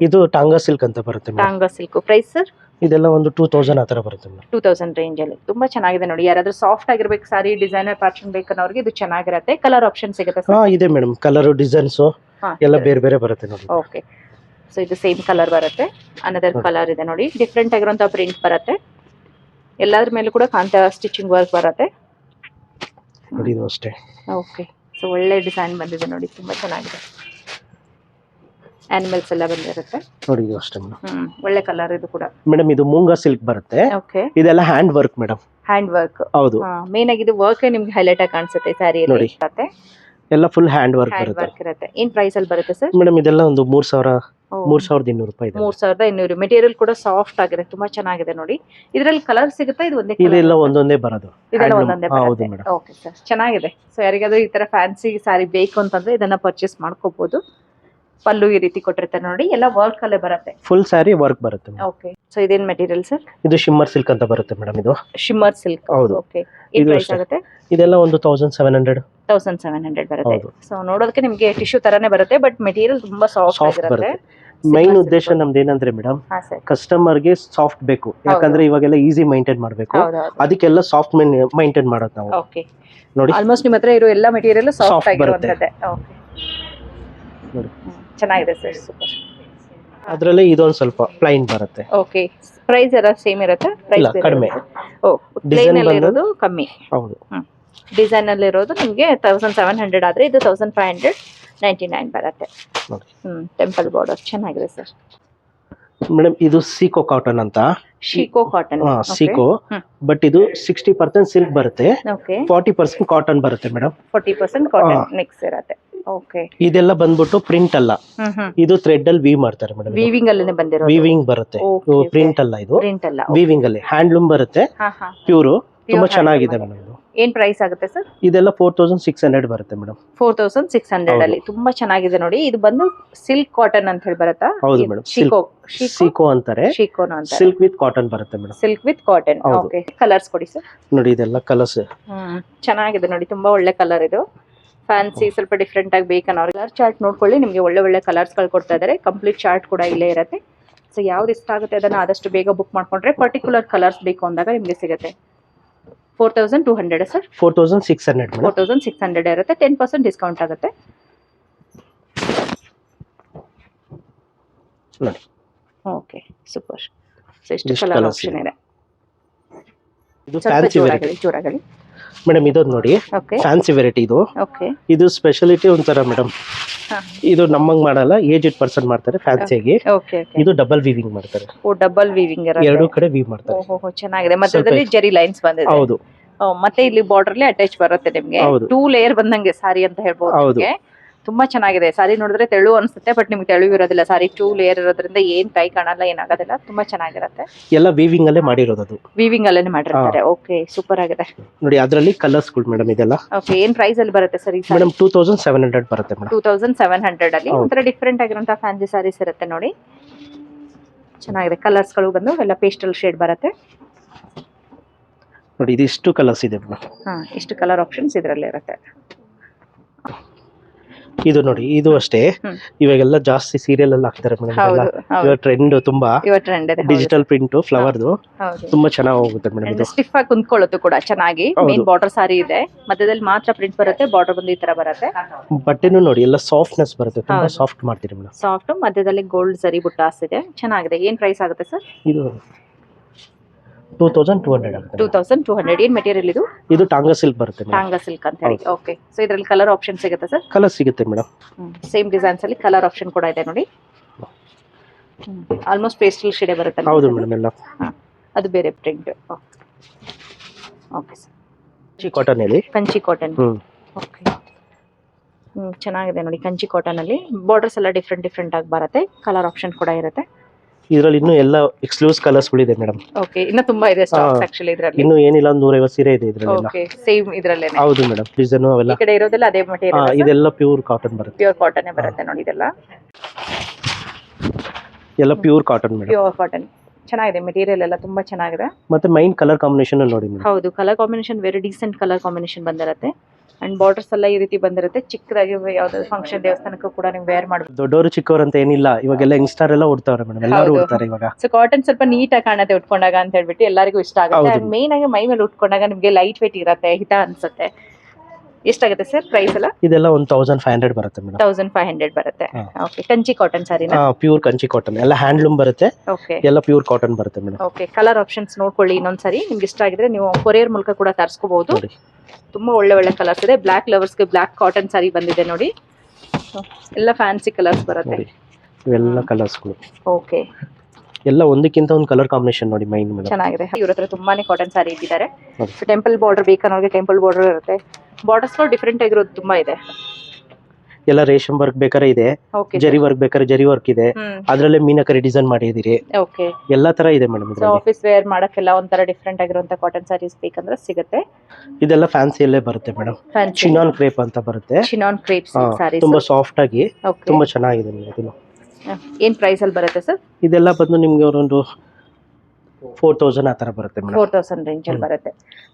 ಇದು ಟಾಂಗಾ ಸಿಲ್ಕ್ ಅಂತ ಬರುತ್ತೆ ಟಾಂಗಾ ಸಿಲ್ಕ್ ಪ್ರೈಸ್ ಸರ್ ಇದೆಲ್ಲ ಒಂದು ಟೂ ತೌಸಂಡ್ ಆ ಥರ ಬರುತ್ತೆ ಮೇಡಮ್. ಟೂ ತೌಸಂಡ್ ರೇಂಜ್ ಅಲ್ಲಿ. ತುಂಬಾ ಚೆನ್ನಾಗಿದೆ ನೋಡಿ. ಯಾರಾದ್ರೂ ಸಾಫ್ಟ್ ಆಗಿರ್ಬೇಕು ಸಾರಿ ಡಿಸೈನರ್ ಪ್ಯಾಟರ್ನ್ ಬೇಕನ್ನೋರಿಗೆ ಇದು ಚೆನ್ನಾಗಿರುತ್ತೆ. ಕಲರ್ ಆಪ್ಷನ್ ಸಿಗುತ್ತೆ ಹಾ ಇದೆ ಮೇಡಮ್. ಕಲರ್ ಡಿಸೈನ್ಸು ಎಲ್ಲ ಬೇರೆ ಬೇರೆ ಬರುತ್ತೆ ನೋಡಿ. ಓಕೆ ಸೊ ಇದು ಸೇಮ್ ಕಲರ್ ಬರುತ್ತೆ. ಅನದರ್. ಕಲರ್ ಇದೆ ನೋಡಿ. ಡಿಫ್ರೆಂಟ್ ಆಗಿರುವಂತಹ ಪ್ರಿಂಟ್ ಬರುತ್ತೆ. ಎಲ್ಲದ್ರ ಮೇಲೆ ಕೂಡ ಕಾಂತ ಸ್ಟಿಚಿಂಗ್ ವರ್ಕ್ ಬರುತ್ತೆ. ನೋಡಿ ಇದು ಅಷ್ಟೇ. ಓಕೆ ಸೊ ಒಳ್ಳೆ ಡಿಸೈನ್ ಬಂದಿದೆ ನೋಡಿ ತುಂಬಾ ಚೆನ್ನಾಗಿದೆ. ಆನಿಮಲ್ಸ್ ಎಲ್ಲ ಬಂದಿರುತ್ತೆ. ನೋಡಿ ಇದು ಅಷ್ಟೇ ಮೇಡಮ್. ಹ್ಮ್ ಒಳ್ಳೆ ಕಲರ್ ಇದು ಕೂಡ. ಮೇಡಮ್ ಇದು ಮೂಂಗಾ ಸಿಲ್ಕ್ ಬರುತ್ತೆ. ಓಕೆ ಇದೆಲ್ಲ hand work madam. Hand work ಹೌದು. ಮೇನ್ ಆಗಿ ಇದು ವರ್ಕ್ ನಿಮ್ಗೆ ಹೈಲೈಟ್ ಆಗಿ ಕಾಣಿಸುತ್ತೆ ಸ್ಯಾರಿ ನೋಡಿ. ಎಲ್ಲ ಫುಲ್ ಹ್ಯಾಂಡ್ ವರ್ಕ್ ಹ್ಯಾಂಡ್ ಬರುತ್ತೆ. ವರ್ಕ್ ಇರುತ್ತೆ. ಏನ್ ಪ್ರೈಸ್ ಅಲ್ಲಿ ಬರುತ್ತೆ ಸರ್ ಮೇಡಮ್ ಇದೆಲ್ಲ ಒಂದು ಮೂರ್ ಸಾವಿರ ಮೂರ್ ಸಾವಿರದ ಇನ್ನೂರು ರೂಪಾಯಿ ಇದೆ. ಮೂರ್ ಸಾವಿರದ ಇನ್ನೂರು. ಮೆಟೀರಿಯಲ್ ಕೂಡ ಸಾಫ್ಟ್ ಆಗಿದೆ ತುಂಬಾ ಚೆನ್ನಾಗಿದೆ ನೋಡಿ. ಇದ್ರಲ್ಲಿ ಕಲರ್ ಸಿಗುತ್ತಾ ಇದು ಒಂದೇ ಇದೆಲ್ಲ ಒಂದೊಂದೇ ಬರೋದು. ಇದೆಲ್ಲ Handloom. ಒಂದೊಂದೇ ಹೌದು ಮೇಡಮ್ ಓಕೆ ಸರ್ ಚೆನ್ನಾಗಿದೆ. ಸೊ ಯಾರಿಗಾದ್ರೂ ಈ ತರ ಫ್ಯಾನ್ಸಿ ಸಾರಿ ಬೇಕು ಅಂತಂದ್ರೆ ಇದನ್ನ ಪರ್ಚೇಸ್ ಮಾಡ್ಕೋಬಹುದು ಪಲ್ಲು ಈ ರೀತಿ ಕೊಟ್ಟಿರ್ತಾರೆ ನೋಡಿ. ಎಲ್ಲ ವರ್ಕ್ ಅಲ್ಲೇ ಬರುತ್ತೆ. ಫುಲ್ ಸ್ಯಾರಿ ವರ್ಕ್ ಬರುತ್ತೆ madam. ಓಕೆ ಸೊ ಇದೇನ್ ಮೆಟೀರಿಯಲ್ ಸರ್ ಇದು ಶಿಮ್ಮರ್ ಸಿಲ್ಕ್ ಅಂತ ಬರುತ್ತೆ ಮೇಡಮ್ ಇದು. ಶಿಮ್ಮರ್ ಸಿಲ್ಕ್ ಹೌದು. ಓಕೆ ಏನ್ ಇದು ಪ್ರೈಸ್ ಅಷ್ಟೇ. ಆಗುತ್ತೆ? ಇದೆಲ್ಲ ಒಂದು thousand seven hundred thousand seven hundred ಬರುತ್ತೆ. ಸೊ ನೋಡೋದಕ್ಕೆ ನಿಮಗೆ ಟಿಶ್ಯೂ ತರಾನೇ ಬರುತ್ತೆ ಬಟ್ ಮೆಟೀರಿಯಲ್ ತುಂಬಾ ಸಾಫ್ಟ್ ಆಗಿರುತ್ತೆ. ಮೈನ್ ಉದ್ದೇಶ ನಮ್ದು ಏನಂದ್ರೆ ಮೇಡಮ್ ಕಸ್ಟಮರ್ಗೆ ಕಸ್ಟಮರ್ಗೆ ಸಾಫ್ಟ್ ಬೇಕು ಯಾಕಂದ್ರೆ ಇವಾಗೆಲ್ಲ ಈಸಿ ಮೈಂಟೈನ್ ಮಾಡಬೇಕು. ಅದಕ್ಕೆಲ್ಲ ಸಾಫ್ಟ್ ಮೈಂಟೈನ್ ಮಾಡೋದು ನಾವು. ಓಕೆ ನೋಡಿ. ಆಲ್ಮೋಸ್ಟ್ ನಿಮ್ಮ ಹತ್ರ ಇರೋ ಎಲ್ಲ ಮೆಟೀರಿಯಲ್ ಸಾಫ್ಟ್ ಆಗಿರುವಂತದ್ದೆ ಬರುತ್ತೆ. ಓಕೆ ನೋಡಿ. ಚೆನ್ನಾಗಿದೆ ಸರ್ ಸೂಪರ್ ಅದರಲ್ಲೇ ಇದೊಂದು ಸ್ವಲ್ಪ ಪ್ಲೈನ್ ಬರುತ್ತೆ. ಓಕೆ ಪ್ರೈಸ್ ಎಲ್ಲ ಸೇಮ್ ಇರುತ್ತೆ? ಪ್ರೈಸ್ ಕಡಿಮೆ. ಓ ಪ್ಲೇನ್ ಅಲ್ಲಿ ಇರೋದು ಕಮ್ಮಿ. ಹೌದು. ಡಿಸೈನ್ ಅಲ್ಲಿ ಇರೋದು ನಿಮಗೆ ತೌಸಂಡ್ ಸೆವೆನ್ ಹಂಡ್ರೆಡ್ ಆದ್ರೆ ಇದು thousand five hundred ninety nine ಬರುತ್ತೆ ಹ್ಞೂ ಟೆಂಪಲ್ ಬಾರ್ಡರ್ ಚೆನ್ನಾಗಿದೆ ಸರ್ ಮೇಡಮ್ ಇದು ಸೀಕೋ ಕಾಟನ್ ಅಂತ? ಸೀಕೋ ಕಾಟನ್ ಸೀಕೋ. ಬಟ್ ಇದು ಸಿಕ್ಸ್ಟಿ ಪರ್ಸೆಂಟ್ ಸಿಲ್ಕ್ ಬರುತ್ತೆ. ಓಕೆ ಫಾರ್ಟಿ ಪರ್ಸೆಂಟ್ ಕಾಟನ್ ಬರುತ್ತೆ madam forty percent cotton. Mix ಇರುತ್ತೆ. ಓಕೆ ಇದೆಲ್ಲ ಬಂದ್ಬಿಟ್ಟು ಪ್ರಿಂಟ್ ಅಲ್ಲ. ಇದು ಥ್ರೆಡ್ ಅಲ್ಲಿ ವೀವ್ ಮಾಡ್ತಾರೆ ಮೇಡಮ್ ವೀವಿಂಗ್ ಅಲ್ಲೇ ಬಂದಿರೋದು. ವೀವಿಂಗ್ ಬರುತ್ತೆ. ಪ್ರಿಂಟ್ ಅಲ್ಲ ಇದು. ಪ್ರಿಂಟ್ ಅಲ್ಲ. ವೀವಿಂಗ್ ಅಲ್ಲಿ. ಹ್ಯಾಂಡ್ಲೂಮ್ ಬರುತ್ತೆ. ಪ್ಯೂರು ತುಂಬಾ ಚೆನ್ನಾಗಿದೆ. ಮೇಡಮ್ ಏನ್ ಪ್ರೈಸ್ ಆಗುತ್ತೆ ಸರ್ ಇದೆಲ್ಲ ಫೋರ್ ತೌಸಂಡ್ ಸಿಕ್ಸ್ ಹಂಡ್ರೆಡ್ ಬರುತ್ತೆ madam four thousand six hundred ಅಲ್ಲಿ. ತುಂಬಾ ಚೆನ್ನಾಗಿದೆ ನೋಡಿ. ಇದು ಬಂದು ಸಿಲ್ಕ್ ಕಾಟನ್ ಅಂತ ಹೇಳಿ ಬರುತ್ತಾ? ಹೌದು. ಶಿಕೋ ಅಂತಾರೆ. ಶಿಕೋನ ಅಂತ ಸಿಲ್ಕ್ ವಿತ್ ಕಾಟನ್ ಬರುತ್ತೆ madam silk with cotton okay colours ಕೊಡಿ ಸರ್ ನೋಡಿ ಇದೆಲ್ಲ ಕಲರ್ಸ್ ಹ್ಮ್. ಚೆನ್ನಾಗಿದೆ ನೋಡಿ. ತುಂಬಾ ಒಳ್ಳೆ ಕಲರ್ ಇದು. ಫ್ಯಾನ್ಸಿ ಸ್ವಲ್ಪ ಡಿಫ್ರೆಂಟ್ ಆಗಿ ಬೇಕನ್ನೋರು ಕಲರ್ ಚಾರ್ಟ್ ನೋಡ್ಕೊಳ್ಳಿ. ನಿಮಗೆ ಒಳ್ಳೆ ಒಳ್ಳೆ ಕಲರ್ಸ್ಗಳು ಕೊಡ್ತಾ ಇದ್ದಾರೆ ಕಂಪ್ಲೀಟ್ ಚಾರ್ಟ್ ಕೂಡ ಇಲ್ಲೇ ಇರುತ್ತೆ. ಸೊ ಯಾವ್ದು ಇಷ್ಟ ಆಗುತ್ತೆ ಅದನ್ನ ಆದಷ್ಟು ಬೇಗ ಬುಕ್ ಮಾಡ್ಕೊಂಡ್ರೆ ಪರ್ಟಿಕ್ಯುಲರ್ ಕಲರ್ಸ್ ಬೇಕು ಅಂದಾಗ ನಿಮಗೆ ಸಿಗುತ್ತೆ. Four thousand two hundred sir. Four thousand six hundred four thousand six hundred ಇರುತ್ತೆ. ಟೆನ್ ಪರ್ಸೆಂಟ್ ಡಿಸ್ಕೌಂಟ್ ಆಗುತ್ತೆ. ನೋಡಿ. Okay super. So colour option ಇದೆ. ಇದು. ಫ್ಯಾನ್ಸಿ ಜೋರಾಗಲಿ. ಮೇಡಮ್ ಇದೊಂದು ನೋಡಿ. ಓಕೆ ಫ್ಯಾನ್ಸಿ ವೆರೈಟಿ ಇದು. ಓಕೆ ಇದು ಸ್ಪೆಷಾಲಿಟಿ ಒಂಥರ ಮೇಡಮ್. ಇದು ನಮ್ಮಂಗ್ ಮಾಡಲ್ಲ ಏಜೆಡ್ ಪರ್ಸನ್ ಮಾಡ್ತಾರೆ ಫ್ಯಾನ್ಸಿಯಾಗಿ ಓಕೆ ಇದು ಡಬಲ್ ವೀವಿಂಗ್ ಮಾಡ್ತಾರೆ. ಓ ಡಬಲ್ ವೀವಿಂಗ್ ಎರಡು ಕಡೆ ವಿವ್ ಮಾಡ್ತಾರೆ. ಓಹೋ ಚೆನ್ನಾಗಿದೆ. ಮಧ್ಯದಲ್ಲಿ ಜರಿ ಲೈನ್ಸ್ ಬಂದಿದೆ. ಹೌದು. ಮತ್ತೆ ಇಲ್ಲಿ ಬಾರ್ಡರ್ ಅಲ್ಲಿ ಅಟ್ಯಾಚ್ ಬರುತ್ತೆ ನಿಮ್ಗೆ. ಟೂ ಲೇಯರ್ ಬಂದಂಗೆ ಸಾರಿ ಅಂತ ಹೇಳ್ಬೋದು ತುಂಬಾ ಚೆನ್ನಾಗಿದೆ. ಸಾರಿ ನೋಡಿದ್ರೆ ತೆಳು ಅನ್ಸುತ್ತೆ ಬಟ್ ನಿಮ್ಗೆ ತೆಳು ಇರೋದಿಲ್ಲ ಸಾರಿ ಟೂ ಲೇಯರ್ ಇರೋದ್ರಿಂದ ಏನ್ ಕೈ ಕಾಣಲ್ಲ ಏನಾಗೋದಿಲ್ಲ ತುಂಬಾ ಚೆನ್ನಾಗಿರುತ್ತೆ. ಎಲ್ಲ ವೀವಿಂಗ್ ಅಲ್ಲೇ ಮಾಡಿರೋದು ಅದು ವೀವಿಂಗ್ ಅಲ್ಲೇನೆ ಮಾಡಿರ್ತಾರೆ. ಓಕೆ ಸೂಪರ್ ಆಗಿದೆ. ನೋಡಿ ಅದರಲ್ಲಿ ಕಲರ್ಸ್ಗಳು ಮೇಡಮ್ ಇದೆಲ್ಲ. ಓಕೆ ಏನ್ ಪ್ರೈಸ್ ಅಲ್ಲಿ ಬರುತ್ತೆ ಸರಿ ಈ madam two thousand seven hundred ಬರುತ್ತೆ madam two thousand seven hundred ಅಲ್ಲಿ. ಒಂಥರ ಡಿಫ್ರೆಂಟ್ ಆಗಿರುವಂತಹ ಫ್ಯಾನ್ಸಿ ಸಾರೀಸ್ ಇರುತ್ತೆ ನೋಡಿ. ಚೆನ್ನಾಗಿದೆ. ಕಲರ್ಸ್ಗಳು ಬಂದು ಎಲ್ಲ ಪೇಸ್ಟಲ್ ಶೇಡ್ ಬರುತ್ತೆ. ನೋಡಿ ಇದಿಷ್ಟು ಕಲರ್ಸ್ ಇದೆ ಮೇಡಮ್ ಹಾ ಇಷ್ಟು ಕಲರ್ ಆಪ್ಷನ್ಸ್ ಇದರಲ್ಲಿ ಇರುತ್ತೆ. ಇದು ನೋಡಿ ಇದು ಅಷ್ಟೇ. ಇವಾಗೆಲ್ಲ ಜಾಸ್ತಿ ಸೀರಿಯಲ್ ಅಲ್ಲಿ ಹಾಕ್ತಾರೆ ಮೇಡಮ್ ಹೌದು ಇವಾಗ ಟ್ರೆಂಡ್ ತುಂಬಾ. ಡಿಜಿಟಲ್ ಪ್ರಿಂಟ್ ಫ್ಲವರ್ದು ತುಂಬಾ ಚೆನ್ನಾಗಿ ಹೋಗುತ್ತೆ ಮೇಡಮ್ ಇದು. ಸ್ಟಿಫ್ ಆಗಿ ಕುಂತ್ಕೊಳ್ಳುತ್ತೆ ಕೂಡ ಚೆನ್ನಾಗಿ. ಮೇನ್ ಬಾರ್ಡರ್ ಸಾರಿ ಇದೆ. ಮಧ್ಯದಲ್ಲಿ ಮಾತ್ರ ಪ್ರಿಂಟ್ ಬರುತ್ತೆ ಬಾರ್ಡರ್ ಬಂದು ಈ ತರ ಬರುತ್ತೆ. ಬಟ್ಟೆನೂ ನೋಡಿ ಎಲ್ಲ ಸಾಫ್ಟ್ನೆಸ್ ಬರುತ್ತೆ. ತುಂಬಾ ಸಾಫ್ಟ್ ಮಾಡ್ತೀರಿ ಮೇಡಮ್. ಸಾಫ್ಟ್ ಮಧ್ಯದಲ್ಲಿ ಗೋಲ್ಡ್ ಸರಿ ಬುಟ್ಟಾಸ್ ಇದೆ ಚೆನ್ನಾಗಿದೆ. ಏನ್ ಪ್ರೈಸ್ ಆಗುತ್ತೆ ಸರ್? ಇದು ಟೂ ತೌಸಂಡ್ ಟೂ ಹಂಡ್ರೆಡ್ ಆಗುತ್ತೆ ಟೂ ತೌಸಂಡ್ ಟೂ ಹಂಡ್ರೆಡ್ ಏನ್ ಮೆಟೀರಿಯಲ್ ಇದು? ಇದು ಟಾಂಗಾ ಸಿಲ್ಕ್ ಬರುತ್ತೆ ಮೇಡಮ್. ಟಾಂಗಾ ಸಿಲ್ಕ್ ಅಂತ ಹೇಳಿ. ಓಕೆ ಸೊ ಇದರಲ್ಲಿ ಕಲರ್ ಆಪ್ಷನ್ ಸಿಗುತ್ತೆ ಸರ್ ಕಲರ್ ಸಿಗುತ್ತೆ ಮೇಡಮ್. ಸೇಮ್ ಡಿಸೈನ್ಸ್ ಅಲ್ಲಿ ಕಲರ್ ಆಪ್ಷನ್ ಕೂಡ ಇದೆ ನೋಡಿ. ಆಲ್ಮೋಸ್ಟ್ ಪೇಸ್ಟಲ್ ಶೇಡೆ ಬರುತ್ತೆ ಹೌದು ಮೇಡಮ್ ಎಲ್ಲ. ಅದು ಬೇರೆ ಪ್ರಿಂಟ್ ಓಕೆ ಕಾಟನ್ ಅಲ್ಲಿ? ಕಂಚಿ ಕಾಟನ್ ಹ್ಮ್. ಓಕೆ ಚೆನ್ನಾಗಿದೆ ನೋಡಿ ಕಂಚಿ ಕಾಟನ್ ಅಲ್ಲಿ. ಬಾರ್ಡರ್ಸ್ ಎಲ್ಲ ಡಿಫ್ರೆಂಟ್ ಡಿಫ್ರೆಂಟ್ ಆಗಿ ಬರುತ್ತೆ. ಕಲರ್ ಆಪ್ಷನ್ ಕೂಡ ಇರುತ್ತೆ. ಇದ್ರಲ್ಲಿ ಇನ್ನು ಎಲ್ಲ ಎಕ್ಸ್ಕ್ಲೂಸ್ ಕಲರ್ಸ್ಗಳಿದೆ ಮೇಡಮ್ ಓಕೆ ಇನ್ನ ತುಂಬಾ ಇದೆ ಸ್ಟಾಕ್ಸ್. ಆಕ್ಚುಲಿ ಇದ್ರಲ್ಲಿ. ಇನ್ನು ಏನಿಲ್ಲ ಒಂದು ನೂರೈವತ್ತು ಸೀರೆ ಇದೆ ಇದರಲ್ಲಿ ಓಕೆ ಸೇಮ್ ಇದರಲ್ಲೇನೇ. ಹೌದು ಮೇಡಮ್ ಡಿಸೈನು ಈ ಅವೆಲ್ಲ ಕಡೆ ಇರೋದೆಲ್ಲ ಅದೇ ಹಾ ಮಟೀರಿಯಲ್ ಇದೆಲ್ಲ ಪ್ಯೂರ್ ಕಾಟನ್ ಬರುತ್ತೆ. ಪ್ಯೂರ್ ಕಾಟನ್ ಬರುತ್ತೆ ನೋಡಿ ಇದೆಲ್ಲ. ಎಲ್ಲ pure cotton madam pure cotton ಚೆನ್ನಾಗಿದೆ ಮೆಟೀರಿಯಲ್ ಎಲ್ಲ ತುಂಬಾ ಚೆನ್ನಾಗಿದೆ. ಮತ್ತೆ ಮೈನ್ ಕಲರ್ ಕಾಂಬಿನೇಷನ್ ನೋಡಿ ಮೇಡಮ್ ಹೌದು colour combination very decent colour combination ಬಂದಿರುತ್ತೆ. ಅಂಡ್ ಬಾರ್ಡರ್ಸ್ ಎಲ್ಲ ಈ ರೀತಿ ಬಂದಿರುತ್ತೆ. ಚಿಕ್ಕದಾಗಿ ಯಾವ್ದಾದ್ರು ಫಂಕ್ಷನ್ ದೇವಸ್ಥಾನಕ್ಕೂ ಕೂಡ ನೀವು ವೇರ್ ಮಾಡಬಹುದು ದೊಡ್ಡವರು ಚಿಕ್ಕವರು ಅಂತ ಏನಿಲ್ಲ. ಇವಾಗೆಲ್ಲ ಯಂಗ್ಸ್ಟರ್ ಎಲ್ಲ ಉಡ್ತಾವ್ರೆ ಮೇಡಮ್ ಎಲ್ಲರೂ. ಉಡ್ತಾರೆ ಇವಾಗ. ಸೊ ಕಾಟನ್ ಸ್ವಲ್ಪ ನೀಟಾಗಿ ಕಾಣುತ್ತೆ ಉಟ್ಕೊಂಡಾಗ ಅಂತ ಹೇಳ್ಬಿಟ್ಟು ಎಲ್ಲರಿಗೂ ಇಷ್ಟ ಆಗುತ್ತೆ. ಅಂಡ್ ಮೇನ್ ಆಗಿ ಮೈ ಮೇಲೆ ಉಟ್ಕೊಂಡಾಗ ನಿಮ್ಗೆ ಲೈಟ್ ವೇಟ್ ಇರುತ್ತೆ ಹಿತ ಅನ್ಸುತ್ತೆ. ಎಷ್ಟಾಗುತ್ತೆ ಸರ್ ಪ್ರೈಸ್ ಎಲ್ಲ? ಇದೆಲ್ಲ ಒಂದು ತೌಸಂಡ್ ಫೈವ್ ಹಂಡ್ರೆಡ್ ಬರುತ್ತೆ ಮೇಡಮ್. ತೌಸಂಡ್ ಫೈವ್ ಹಂಡ್ರೆಡ್ ಬರುತ್ತೆ. ಓಕೆ ಕಂಚಿ ಕಾಟನ್ ಸಾರಿನ ಪ್ಯೂರ್ ಕಂಚಿ ಕಾಟನ್ ಎಲ್ಲ ಹ್ಯಾಂಡ್ಲೂಮ್ ಬರುತ್ತೆ. ಓಕೆ ಎಲ್ಲ ಪ್ಯೂರ್ ಕಾಟನ್ ಬರುತ್ತೆ ಮೇಡಮ್. ಓಕೆ ಕಲರ್ ಆಪ್ಷನ್ಸ್ ನೋಡ್ಕೊಳ್ಳಿ ಇನ್ನೊಂದ್ಸರಿ ನಿಮ್ಗೆ ಇಷ್ಟ ಆಗಿದ್ರೆ ನೀವು ಕೊರಿಯರ್ ಮೂಲಕ ಕೂಡ ತರಿಸ್ಕೋಬಹುದು ತುಂಬಾ ಒಳ್ಳೆ ಒಳ್ಳೆ ಕಲರ್ಸ್ ಇದೆ. ಬ್ಲಾಕ್ ಲವರ್ಸ್ಗೆ ಬ್ಲಾಕ್ ಕಾಟನ್ ಸಾರಿ ಬಂದಿದೆ ನೋಡಿ. ಎಲ್ಲ ಫ್ಯಾನ್ಸಿ ಕಲರ್ಸ್ ಬರುತ್ತೆ. ಎಲ್ಲ ಇವೆಲ್ಲ ಕಲರ್ಸ್ಗಳು ಓಕೆ ಎಲ್ಲ ಒಂದಕ್ಕಿಂತ ಒಂದು ಕಲರ್ ಕಾಂಬಿನೇಷನ್ ನೋಡಿ ಮೈನ್ ಮೇಡಮ್ ಚೆನ್ನಾಗಿದೆ. ಇವ್ರ ಹತ್ರ ತುಂಬಾನೇ ಕಾಟನ್ ಸಾರಿ ಇಟ್ಟಿದ್ದಾರೆ. ಹೌದು. ಟೆಂಪಲ್ ಬಾರ್ಡರ್ ಬೇಕನ್ನೋರಿಗೆ ಟೆಂಪಲ್ ಬಾರ್ಡರ್ ಇರುತ್ತೆ. ಬಾರ್ಡರ್ಸ್ ಡಿಫ್ರೆಂಟ್ ಆಗಿರೋದು ತುಂಬಾ ಇದೆ. ಎಲ್ಲ ರೇಷನ್ ವರ್ಕ್ ಬೇಕಾರೆ ಇದೆ. ಓಕೆ ಜರಿ ವರ್ಕ್ ಬೇಕಾದ್ರೆ ಜರಿ ವರ್ಕ್ ಇದೆ. ಹ್ಮ್. ಅದ್ರಲ್ಲೇ ಮೀನಕರಿ ಡಿಸೈನ್ ಮಾಡಿದಿರಿ ಓಕೆ ಎಲ್ಲಾ ತರ ಇದೆ ಮೇಡಮ್ ಸೊ ಇದ್ರಲ್ಲಿ ಆಫೀಸ್ ವೇರ್ ಮಾಡಕ್ಕೆಲ್ಲ ಒಂಥರ ಡಿಫ್ರೆಂಟ್ ಆಗಿರುವಂತ ಕಾಟನ್ ಸಾರೀಸ್ ಬೇಕಂದ್ರೆ ಸಿಗುತ್ತೆ. ಇದೆಲ್ಲ ಫ್ಯಾನ್ಸಿಯಲ್ಲೇ ಬರುತ್ತೆ ಮೇಡಮ್ ಫ್ಯಾನ್ಸಿ ಚಿನಾನ್ ಕ್ರೇಪ್ ಅಂತ ಬರುತ್ತೆ. ಚಿನಾನ್ ಕ್ರೇಪ್ ಹಾ, ಸಾರೀಸ್ ತುಂಬಾ ಸಾಫ್ಟ್ ಆಗಿ ಓಕೆ ತುಂಬಾ ಚೆನ್ನಾಗಿದೆ ಮೇಡಮ್ ಏನ್ ಪ್ರೈಸ್ ಅಲ್ಲಿ ಬರುತ್ತೆ ಸರ್ ಇದೆಲ್ಲ ಬಂದು ನಿಮ್ಗೆ ಒಂದು ಫೋರ್ ತೌಸಂಡ್ ಆ ತರ ಬರುತ್ತೆ ಫೋರ್ ತೌಸಂಡ್ ರೇಂಜ್ ಅಲ್ಲಿ ಬರುತ್ತೆ.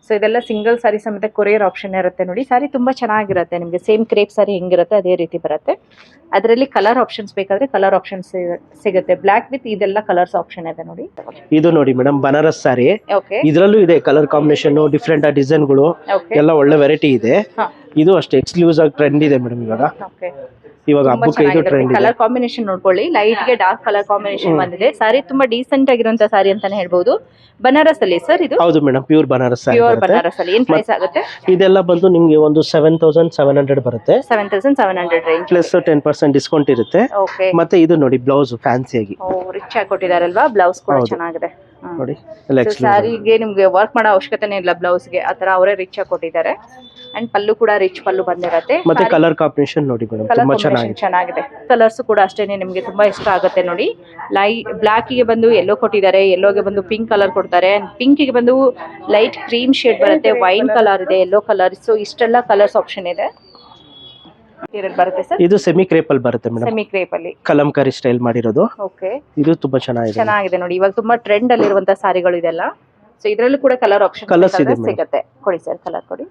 ಸೊ ಇದೆಲ್ಲ ಸಿಂಗಲ್ ಸಾರಿ ಸಮೇತ ಕೊರಿಯರ್ ಆಪ್ಷನ್ ಇರುತ್ತೆ ನೋಡಿ. ಸಾರಿ ತುಂಬಾ ಚೆನ್ನಾಗಿರುತ್ತೆ. ನಿಮಗೆ ಸೇಮ್ ಕ್ರೇಪ್ ಸಾರಿ ಹೆಂಗಿರುತ್ತೆ ಅದೇ ರೀತಿ ಬರುತ್ತೆ. ಅದರಲ್ಲಿ ಕಲರ್ ಆಪ್ಷನ್ಸ್ ಬೇಕಾದ್ರೆ ಕಲರ್ ಆಪ್ಷನ್ಸ್ ಸಿಗುತ್ತೆ. ಬ್ಲ್ಯಾಕ್ ವಿತ್ ಇದೆಲ್ಲ ಕಲರ್ಸ್ ಆಪ್ಷನ್ ಇದೆ ನೋಡಿ. ಇದು ನೋಡಿ ಮೇಡಮ್ ಬನಾರಸ್ ಸಾರಿ ಇದರಲ್ಲೂ ಇದೆ ಕಲರ್ ಕಾಂಬಿನೇಷನ್ ಡಿಫ್ರೆಂಟ್ ಡಿಸೈನ್ಗಳು ಎಲ್ಲ ಒಳ್ಳೆ ವೆರೈಟಿ ಇದೆ. ಇದು ಅಷ್ಟೇ ಎಕ್ಸ್ಕ್ಲೂಸ್ ಆಗಿ ಟ್ರೆಂಡ್ ಇದೆ ಮೇಡಮ್ ಇವಾಗ. ಓಕೆ ಇವಾಗ ಹಬ್ಬಕ್ಕೆ ಇದು ಟ್ರೆಂಡ್ ಇದೆ. ಕಲರ್ ಕಾಂಬಿನೇಷನ್ ನೋಡ್ಕೊಳ್ಳಿ. ಲೈಟ್ಗೆ ಡಾರ್ಕ್ ಕಲರ್ ಕಾಂಬಿನೇಷನ್. ಬಂದಿದೆ. ಸಾರಿ ತುಂಬಾ ಡೀಸೆಂಟ್ ಆಗಿರುವಂತ ಸಾರಿ ಅಂತಾನೆ ಹೇಳ್ಬಹುದು ಬನಾರಸ್ ಅಲ್ಲಿ ಸರ್ ಇದು? ಹೌದು madam pure Banaras sari pure ಬರುತ್ತೆ. ಬನಾರಸ್ ಅಲ್ಲಿ. ಏನ್ ಪ್ರೈಸ್ ಆಗುತ್ತೆ? ಇದೆಲ್ಲ ಬಂದು ನಿಮ್ಗೆ ಒಂದು ಸೆವೆನ್ ತೌಸಂಡ್ ಸೆವೆನ್ ಹಂಡ್ರೆಡ್ ಬರುತ್ತೆ. Seven thousand seven hundred range plus ten percent discount ಇರುತ್ತೆ. ಓಕೆ ಮತ್ತೆ ಇದು ನೋಡಿ ಬ್ಲೌಸ್ ಫ್ಯಾನ್ಸಿಯಾಗಿ ರಿಚ್ ಆಗಿ ಕೊಟ್ಟಿದಾರಲ್ವಾ? ಬ್ಲೌಸ್ ಕೂಡ ಹೌದು. ಚೆನ್ನಾಗಿದೆ. ಹ್ಮ್. ನೋಡಿ ಎಲ್ಲ ನಿಮ್ಗೆ ವರ್ಕ್ ಮಾಡೋ ಅವಶ್ಯಕತೆನೇ ಇಲ್ಲ ಬ್ಲೌಸ್ಗೆ ಆತರ ತರ ಅವರೇ ರಿಚ್ ಆಗಿ ಕೊಟ್ಟಿದ್ದಾರೆ. ಅಂಡ್ ಪಲ್ಲು ಕೂಡ ರಿಚ್ ಪಲ್ಲು ಬಂದಿರತ್ತೆ. ಮತ್ತೆ ಕಲರ್ ಕಾಂಬಿನೇಷನ್ ನೋಡಿ ಮೇಡಮ್ ತುಂಬಾ ಚೆನ್ನಾಗಿದೆ. ಚೆನ್ನಾಗಿದೆ. ಕಲರ್ಸ್ ಕೂಡ ಅಷ್ಟೇನೆ ನಿಮ್ಗೆ ತುಂಬಾ ಇಷ್ಟ ಆಗುತ್ತೆ ನೋಡಿ. ಲೈ ಬ್ಲಾಕ್ಗೆ ಬಂದು ಎಲ್ಲೋ ಕೊಟ್ಟಿದ್ದಾರೆ ಎಲ್ಲೋಗೆ ಬಂದು ಪಿಂಕ್ ಕಲರ್ ಕೊಡ್ತಾರೆ. ಅಂಡ್ ಪಿಂಕ್ಗೆ ಬಂದು ಲೈಟ್ ಕ್ರೀಮ್ ಶೇಡ್ ಬರುತ್ತೆ ವೈನ್ ಕಲರ್ ಇದೆ ಎಲ್ಲೋ ಕಲರ್ ಸೊ ಇಷ್ಟೆಲ್ಲ ಕಲರ್ಸ್ ಆಪ್ಷನ್ ಇದೆ. ಬರುತ್ತೆ ಸರ್ ಇದು ಸೆಮಿ ಕ್ರೇಪ್ ಅಲ್ಲಿ ಬರುತ್ತೆ ಮೇಡಮ್ ಸೆಮಿ ಕ್ರೇಪ್ ಅಲ್ಲಿ. ಕಲಂಕಾರಿ ಸ್ಟೈಲ್ ಮಾಡಿರೋದು. ಓಕೆ ಇದು ತುಂಬಾ ಚೆನ್ನಾಗಿದೆ. ಚೆನ್ನಾಗಿದೆ ನೋಡಿ. ಇವಾಗ ತುಂಬಾ ಟ್ರೆಂಡ್ ಅಲ್ಲಿ ಇರುವಂತಹ ಸಾರಿಗಳು ಇದೆಲ್ಲ. ಸೊ ಇದ್ರಲ್ಲೂ ಕೂಡ ಕಲರ್ ಆಪ್ಷನ್ ಇದೆ ಸಿಗುತ್ತೆ. ಕೊಡಿ ಸರ್ ಕಲರ್ ಕೊಡಿ.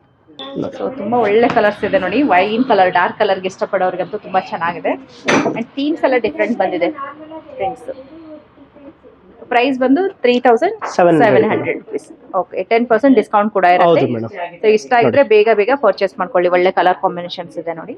ಸೊ ತುಂಬಾ ಒಳ್ಳೆ ಕಲರ್ಸ್ ಇದೆ ನೋಡಿ. ವೈನ್ ಕಲರ್ ಡಾರ್ಕ್ ಕಲರ್ಗೆ ಇಷ್ಟಪಡೋರಿಗಂತೂ ತುಂಬಾ ಚೆನ್ನಾಗಿದೆ. ಅಂಡ್ ಥೀಮ್ಸ್ ಎಲ್ಲ ಡಿಫ್ರೆಂಟ್ ಬಂದಿದೆ. ಫ್ರೆಂಡ್ಸ್ ಪ್ರೈಸ್ ಬಂದು three thousand seven. Hundred rupees okay ten percent discount ಕೂಡ ಇರುತ್ತೆ. ಸೊ ಇಷ್ಟ ಇದ್ರೆ ಬೇಗ ಬೇಗ ಪರ್ಚೇಸ್ ಮಾಡ್ಕೊಳ್ಳಿ. ಒಳ್ಳೆ ಕಲರ್ ಕಾಂಬಿನೇಷನ್ಸ್ ಇದೆ ನೋಡಿ.